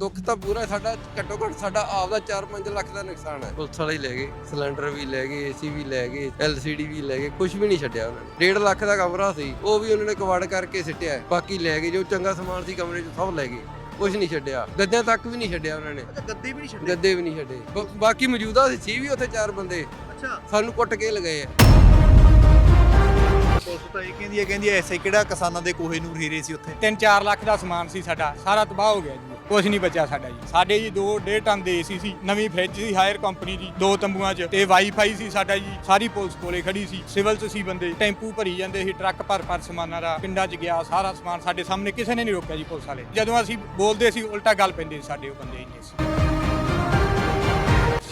ਦੁੱਖ ਤਾਂ ਪੂਰਾ ਸਾਡਾ ਘੱਟੋ ਘੱਟ ਸਾਡਾ ਆਪਦਾ 4-5 ਲੱਖ ਦਾ ਨੁਕਸਾਨ ਹੈ। ਪੁਲਿਸ ਵਾਲੇ ਲੈ ਗਏ ਸਿਲੰਡਰ ਵੀ ਲੈ ਗਏ ਏਸੀ ਵੀ ਲੈ ਗਏ ਐਲਸੀਡੀ ਵੀ ਲੈ ਗਏ ਕੁਝ ਵੀ ਨਹੀਂ ਛੱਡਿਆ ਉਹਨਾਂ ਨੇ। 1.5 ਲੱਖ ਦਾ ਕਮਰਾ ਸੀ ਉਹ ਵੀ ਉਹਨਾਂ ਨੇ ਕਵਾੜ ਕਰਕੇ ਸਿੱਟਿਆ। ਬਾਕੀ ਲੈ ਗਏ ਜੋ ਚੰਗਾ ਸਮਾਨ ਸੀ ਕਮਰੇ 'ਚ ਸਭ ਲੈ ਗਏ ਕੁਝ ਨਹੀਂ ਛੱਡਿਆ। ਗੱਦਿਆਂ ਤੱਕ ਵੀ ਨਹੀਂ ਛੱਡਿਆ ਉਹਨਾਂ ਨੇ। ਅੱਛਾ ਗੱਦੇ ਵੀ ਨਹੀਂ ਛੱਡੇ? ਗੱਦੇ ਵੀ ਨਹੀਂ ਛੱਡੇ। ਬ- ਬਾਕੀ ਮੌਜੂਦਾ ਸੀ ਸੀ ਵੀ ਉੱਥੇ ਚਾਰ ਬੰਦੇ। ਅੱਛਾ। ਸਾਨੂੰ ਕੁੱਟ ਕੇ ਲਗਾਏ ਆ। ਪੁਲਿਸ ਤਾਂ ਇਹ ਕਹਿੰਦੀ ਹੈ ਕਹਿੰਦੀ ਹੈ ਐਸੇ ਕਿਹੜਾ ਕਿਸਾਨਾਂ ਦੇ ਕੋਹੇ ਨੂੰ ਹੀਰੇ ਸੀ ਉੱਥੇ? 3-4 ਲੱਖ ਦਾ ਸਮਾਨ ਸੀ ਸਾਡਾ ਸਾਰਾ ਤਬਾਹ ਹੋ ਗਿਆ ਜੀ। ਕੁਝ ਨਹੀਂ ਬਚਿਆ ਸਾਡਾ ਜੀ। ਸਾਡੇ ਜੀ 2 ਡੇਢ ਟਨ ਦੇ ਏਸੀ ਸੀ, ਨਵੀਂ ਫ੍ਰਿਜ ਸੀ, ਹਾਇਰ ਕੰਪਨੀ ਦੀ, ਦੋ ਤੰਬੂਆਂ 'ਚ। ਤੇ ਵਾਈਫਾਈ ਸੀ ਸਾਡਾ ਜੀ, ਸਾਰੀ ਪੁਲਿਸ ਕੋਲੇ ਖੜੀ ਸੀ। ਸਿਵਲ 'ਚ ਸੀ ਬੰਦੇ, ਟੈਂਪੂ ਭਰੀ ਜਾਂਦੇ ਸੀ, ਟਰੱਕ ਭਰ ਭਰ ਸਮਾਨਾਂ ਦਾ, ਪਿੰਡਾਂ 'ਚ ਗਿਆ, ਸਾਰਾ ਸਮਾਨ ਸਾਡੇ ਸਾਹਮਣੇ, ਕਿਸੇ ਨੇ ਨਹੀਂ ਰੋਕਿਆ ਜੀ ਪੁਲਿਸ ਵਾਲੇ। ਜਦੋਂ ਅਸੀਂ ਬੋਲਦੇ ਸੀ, ਉਲਟਾ ਗੱਲ ਪੈਂਦੇ ਸੀ ਸਾਡੇ ਉਹ ਬੰਦੇ ਇੰਨੇ ਸੀ।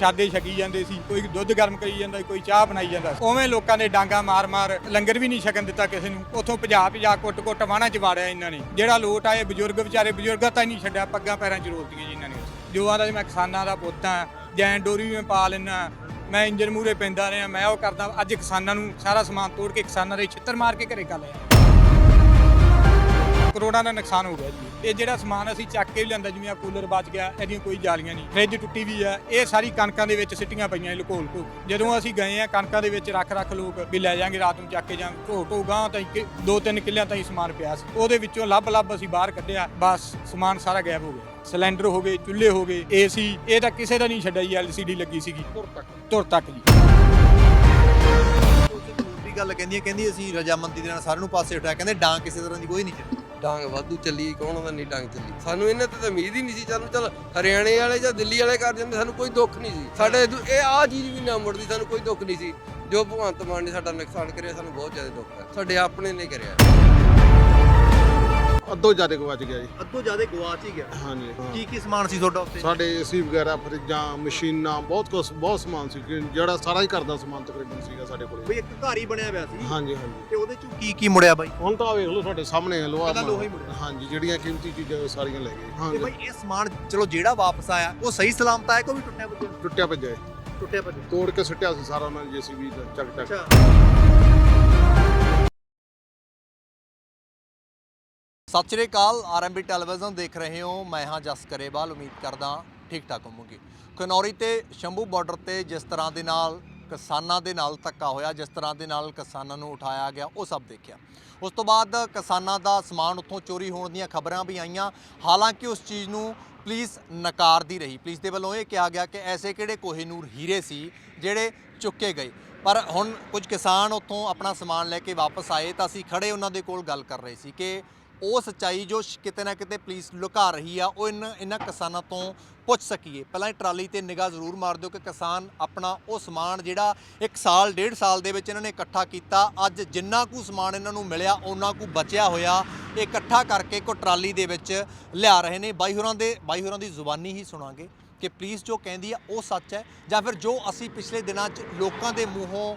ਸ਼ਾਦੇ ਛਕੀ ਜਾਂਦੇ ਸੀ ਕੋਈ ਦੁੱਧ ਗਰਮ ਕਰੀ ਜਾਂਦਾ ਸੀ, ਕੋਈ ਚਾਹ ਬਣਾਈ ਜਾਂਦਾ ਉਵੇਂ ਲੋਕਾਂ ਦੇ ਡਾਂਗਾ ਮਾਰ-ਮਾਰ ਲੰਗਰ ਵੀ ਨਹੀਂ ਛਕਣ ਦਿੱਤਾ ਕਿਸੇ ਨੂੰ। ਉੱਥੋਂ ਭਜਾ ਭਜਾ ਕੁੱਟ-ਕੁੱਟ ਵਾਹਣਾ ਚ ਵਾੜਿਆ ਇਹਨਾਂ ਨੇ। ਜਿਹੜਾ ਲੋਟ ਆਏ ਬਜ਼ੁਰਗ ਵਿਚਾਰੇ ਬਜ਼ੁਰਗਾਂ ਤਾਂ ਹੀ ਨਹੀਂ ਛੱਡਿਆ ਪੱਗਾਂ ਪੈਰਾਂ 'ਚ ਰੋਲਤੀਆਂ ਜੀ ਇਹਨਾਂ ਨੇ। ਜੋ ਆਦਾ ਮੈਂ ਕਿਸਾਨਾਂ ਦਾ ਪੁੱਤ ਹਾਂ ਜੈਨ ਡੋਰੀ ਵੀ ਮੈਂ ਪਾ ਲੈਣਾ ਮੈਂ ਇੰਜਨ ਮੂਰੇ ਪੈਂਦਾ ਰਿਹਾ ਮੈਂ ਉਹ ਕਰਦਾ ਅੱਜ ਕਿਸਾਨਾਂ ਨੂੰ ਸਾਰਾ ਸਮਾਨ ਤੋੜ ਕੇ ਕਿਸਾਨਾਂ ਦੇ ਛਿੱਤਰ ਮਾਰ ਕੇ ਘਰੇ ਕਰ ਲਿਆ। ਕਰੋੜਾਂ ਦਾ ਨੁਕਸਾਨ ਹੋ ਗਿਆ ਜੀ। ਇਹ ਜਿਹੜਾ ਸਮਾਨ ਅਸੀਂ ਚੱਕ ਕੇ ਵੀ ਲਿਆਂਦਾ ਜਿਵੇਂ ਆ ਕੂਲਰ ਬਚ ਗਿਆ ਇਹਦੀਆਂ ਕੋਈ ਜਾਲੀਆਂ ਨਹੀਂ। ਫ੍ਰਿਜ ਟੁੱਟੀ ਵੀ ਆ ਇਹ ਸਾਰੀ ਕਣਕਾਂ ਦੇ ਵਿੱਚ ਸਿੱਟੀਆਂ ਪਈਆਂ ਲੁਕੋ ਲੁਕੋ ਜਦੋਂ ਅਸੀਂ ਗਏ ਆ ਕਣਕਾਂ ਦੇ ਵਿੱਚ ਰੱਖ ਰੱਖ ਲੋਕ ਵੀ ਲੈ ਜਾਾਂਗੇ ਰਾਤ ਨੂੰ ਚੱਕ ਕੇ ਜਾਂ ਢੋ ਢੋ ਗਾਂ ਤਾਂ ਕਿ- ਦੋ ਤਿੰਨ ਕਿੱਲਿਆਂ ਤਾਂ ਹੀ ਸਮਾਨ ਪਿਆ ਸੀ। ਉਹਦੇ ਵਿੱਚੋਂ ਲੱਭ ਲੱਭ ਅਸੀਂ ਬਾਹਰ ਕੱਢਿਆ ਬਸ ਸਮਾਨ ਸਾਰਾ ਗਾਇਬ ਹੋ ਗਿਆ। ਸਿਲੰਡਰ ਹੋ ਗਏ ਚੁੱਲ੍ਹੇ ਹੋ ਗਏ ਏਸੀ ਇਹ ਤਾਂ ਕਿਸੇ ਦਾ ਨਹੀਂ ਛੱਡਿਆ ਜੀ ਐਲਸੀਡੀ ਲੱਗੀ ਸੀਗੀ। ਧੁਰ ਤੱਕ। ਧੁਰ ਤੱਕ ਜੀ। ਗੱਲ ਕਹਿੰਦੀ ਹੈ ਕਹਿੰਦੀ ਅਸੀਂ ਰਜਾਮੰਦੀ ਦੇ ਨਾਲ ਸਾਰਿਆਂ ਨੂੰ ਪਾਸੇ ਉਠਾਇਆ ਕਹਿੰਦੇ ਡਾਂ ਕਿਸੇ ਤਰ੍ਹਾਂ ਦੀ ਕੋਈ ਨਹੀਂ ਚੱਲੀ ਡਾਂਗ ਵਾਧੂ ਚੱਲੀ, ਕੌਣ ਉਹਦਾ ਨਹੀਂ ਡਾਂਗ ਚੱਲੀ? ਸਾਨੂੰ ਇਹਨਾਂ ਤੇ ਤਾਂ ਉਮੀਦ ਹੀ ਨਹੀਂ ਸੀ, ਚੱਲ ਚੱਲ ਹਰਿਆਣੇ ਵਾਲੇ ਜਾਂ ਦਿੱਲੀ ਵਾਲੇ ਕਰ ਜਾਂਦੇ, ਸਾਨੂੰ ਕੋਈ ਦੁੱਖ ਨਹੀਂ ਸੀ। ਸਾਡੇ ਦੂ- ਇਹ ਆ ਚੀਜ਼ ਵੀ ਨਾ ਮੁੜਦੀ, ਸਾਨੂੰ ਕੋਈ ਦੁੱਖ ਨਹੀਂ ਸੀ। ਜੋ ਭਗਵੰਤ ਮਾਨ ਨੇ ਸਾਡਾ ਨੁਕਸਾਨ ਕਰਿਆ, ਸਾਨੂੰ ਬਹੁਤ ਜ਼ਿਆਦਾ ਦੁੱਖ ਹੈ। ਸਾਡੇ ਆਪਣੇ ਨੇ ਕਰਿਆ। ਅੱਧੋ ਜ਼ਿਆਦਾ ਗਵਾਚ ਗਿਆ ਜੀ। ਅੱਧੋ ਜ਼ਿਆਦਾ ਗਵਾਚ ਹੀ ਗਿਆ। ਹਾਂਜੀ। ਹਾਂ। ਕੀ ਕੀ ਸਮਾਨ ਸੀ ਤੁਹਾਡਾ ਉੱਤੇ ਸਾਡੇ ਏਸੀ ਵਗੈਰਾ ਫਰਿੱਜਾਂ ਮਸ਼ੀਨਾਂ ਬਹੁਤ ਕੁਛ ਬਹੁਤ ਸਮਾਨ ਸੀ। ਕਿ ਜਿਹੜਾ ਸਾਰਾ ਹੀ ਘਰ ਦਾ ਸਮਾਨ ਤਕਰੀਬਨ ਸੀਗਾ ਸਾਡੇ ਕੋਲੇ। ਬਈ ਇੱਕ ਘਰ ਹੀ ਬਣਿਆ ਹੋਇਆ ਸੀ। ਹਾਂਜੀ ਹਾਂਜੀ। ਤੇ ਉਹਦੇ ਚੋਂ ਕੀ ਕੀ ਮੁੜਿਆ ਬਾਈ? ਹੁਣ ਤਾਂ ਆਹ ਵੇਖ ਲਓ ਤੁਹਾਡੇ ਸਾਹਮਣੇ ਹੈ ਲੋਹਾ ਪਹਿਲਾਂ ਲੋਹਾ ਹੀ ਮੁੜਿਆ। ਹਾਂਜੀ ਜਿਹੜੀਆਂ ਕੀਮਤੀ ਚੀਜ਼ਾਂ ਉਹ ਸਾਰੀਆਂ ਲੈ ਗਏ। ਤੇ ਹਾਂਜੀ। ਬਾਈ ਇਹ ਸਮਾਨ ਚਲੋ ਜਿਹੜਾ ਵਾਪਸ ਆਇਆ ਉਹ ਸਹੀ ਸਲਾਮਤ ਆਇਆ ਕੋਈ ਵੀ ਟੁੱਟਿਆ ਭੱਜਿਆ? ਟੁੱਟਿਆ ਭੱਜਿਆ। ਟੁੱਟਿਆ ਭੱਜਿਆ। ਤੋੜ ਕੇ ਸੁੱਟਿਆ ਸੀ ਸਾਰਾ ਉਹਨਾਂ ਨੇ ਜੀਸੀਬੀ ਚੱਕ ਚੱਕ ਅੱਛਾ। ਸਤਿ ਸ਼੍ਰੀ ਅਕਾਲ ਆਰਐਮਬੀ ਟੈਲੀਵਿਜ਼ਨ ਦੇਖ ਰਹੇ ਹੋ। ਮੈਂ ਹਾਂ ਜਸ ਕਰੇਵਾਲ, ਉਮੀਦ ਕਰਦਾ ਠੀਕ ਠਾਕ ਹੋਵੋਗੇ। ਖਨੌਰੀ ਤੇ ਸ਼ੰਭੂ ਬਾਰਡਰ ਤੇ ਜਿਸ ਤਰ੍ਹਾਂ ਦੇ ਨਾਲ ਕਿਸਾਨਾਂ ਦੇ ਨਾਲ ਧੱਕਾ ਹੋਇਆ, ਜਿਸ ਤਰ੍ਹਾਂ ਦੇ ਨਾਲ ਕਿਸਾਨਾਂ ਨੂੰ ਉਠਾਇਆ ਗਿਆ, ਉਹ ਸਭ ਦੇਖਿਆ। ਉਸ ਤੋਂ ਬਾਅਦ ਕਿਸਾਨਾਂ ਦਾ ਸਮਾਨ ਉੱਥੋਂ ਚੋਰੀ ਹੋਣ ਦੀਆਂ ਖਬਰਾਂ ਵੀ ਆਈਆਂ। ਹਾਲਾਂਕਿ ਉਸ ਚੀਜ਼ ਨੂੰ ਪੁਲਿਸ ਨਕਾਰਦੀ ਰਹੀ। ਪੁਲਿਸ ਦੇ ਵੱਲੋਂ ਇਹ ਕਿਹਾ ਗਿਆ ਕਿ ਐਸੇ ਕਿਹੜੇ ਕੋਹੀਨੂਰ ਹੀਰੇ ਸੀ ਜਿਹੜੇ ਚੁੱਕੇ ਗਏ। ਪਰ ਹੁਣ ਕੁਝ ਕਿਸਾਨ ਉੱਥੋਂ ਆਪਣਾ ਸਮਾਨ ਲੈ ਕੇ ਵਾਪਸ ਆਏ, ਤਾਂ ਅਸੀਂ ਖੜੇ ਉਹਨਾਂ ਦੇ ਕੋਲ ਗੱਲ ਕਰ ਰਹੇ ਸੀ ਕਿ ਉਹ ਸੱਚਾਈ ਜੋ ਕਿਤੇ ਨਾ ਕਿਤੇ ਪੁਲਿਸ ਲੁਕਾ ਰਹੀ ਆ, ਉਹ ਇਹਨਾਂ ਇਹਨਾਂ ਕਿਸਾਨਾਂ ਤੋਂ ਪੁੱਛ ਸਕੀਏ। ਪਹਿਲਾਂ ਇਹ ਟਰਾਲੀ ਤੇ ਨਿਗਾਹ ਜ਼ਰੂਰ ਮਾਰ ਦਿਓ ਕਿ ਕਿਸਾਨ ਆਪਣਾ ਉਹ ਸਮਾਨ ਜਿਹੜਾ ਇੱਕ ਸਾਲ, ਡੇਢ ਸਾਲ ਦੇ ਵਿੱਚ ਇਹਨਾਂ ਨੇ ਇਕੱਠਾ ਕੀਤਾ। ਅੱਜ ਜਿੰਨਾ ਕੁ ਸਮਾਨ ਇਹਨਾਂ ਨੂੰ ਮਿਲਿਆ ਉਹਨਾਂ ਕੁ ਬਚਿਆ ਹੋਇਆ। ਇਹ ਇਕੱਠਾ ਕਰਕੇ ਕੋ ਟਰਾਲੀ ਦੇ ਵਿੱਚ ਲਿਆ ਰਹੇ ਨੇ। ਬਾਈ ਹੋਰਾਂ ਦੇ, ਬਾਈ ਹੋਰਾਂ ਦੀ ਜ਼ੁਬਾਨੀ ਹੀ ਸੁਣਾਂਗੇ ਕਿ ਪੁਲਿਸ ਜੋ ਕਹਿੰਦੀ ਆ, ਉਹ ਸੱਚ ਹੈ। ਜਾਂ ਫਿਰ ਜੋ ਅਸੀਂ ਪਿਛਲੇ ਦਿਨਾਂ 'ਚ ਲੋਕਾਂ ਦੇ ਮੂੰਹੋਂ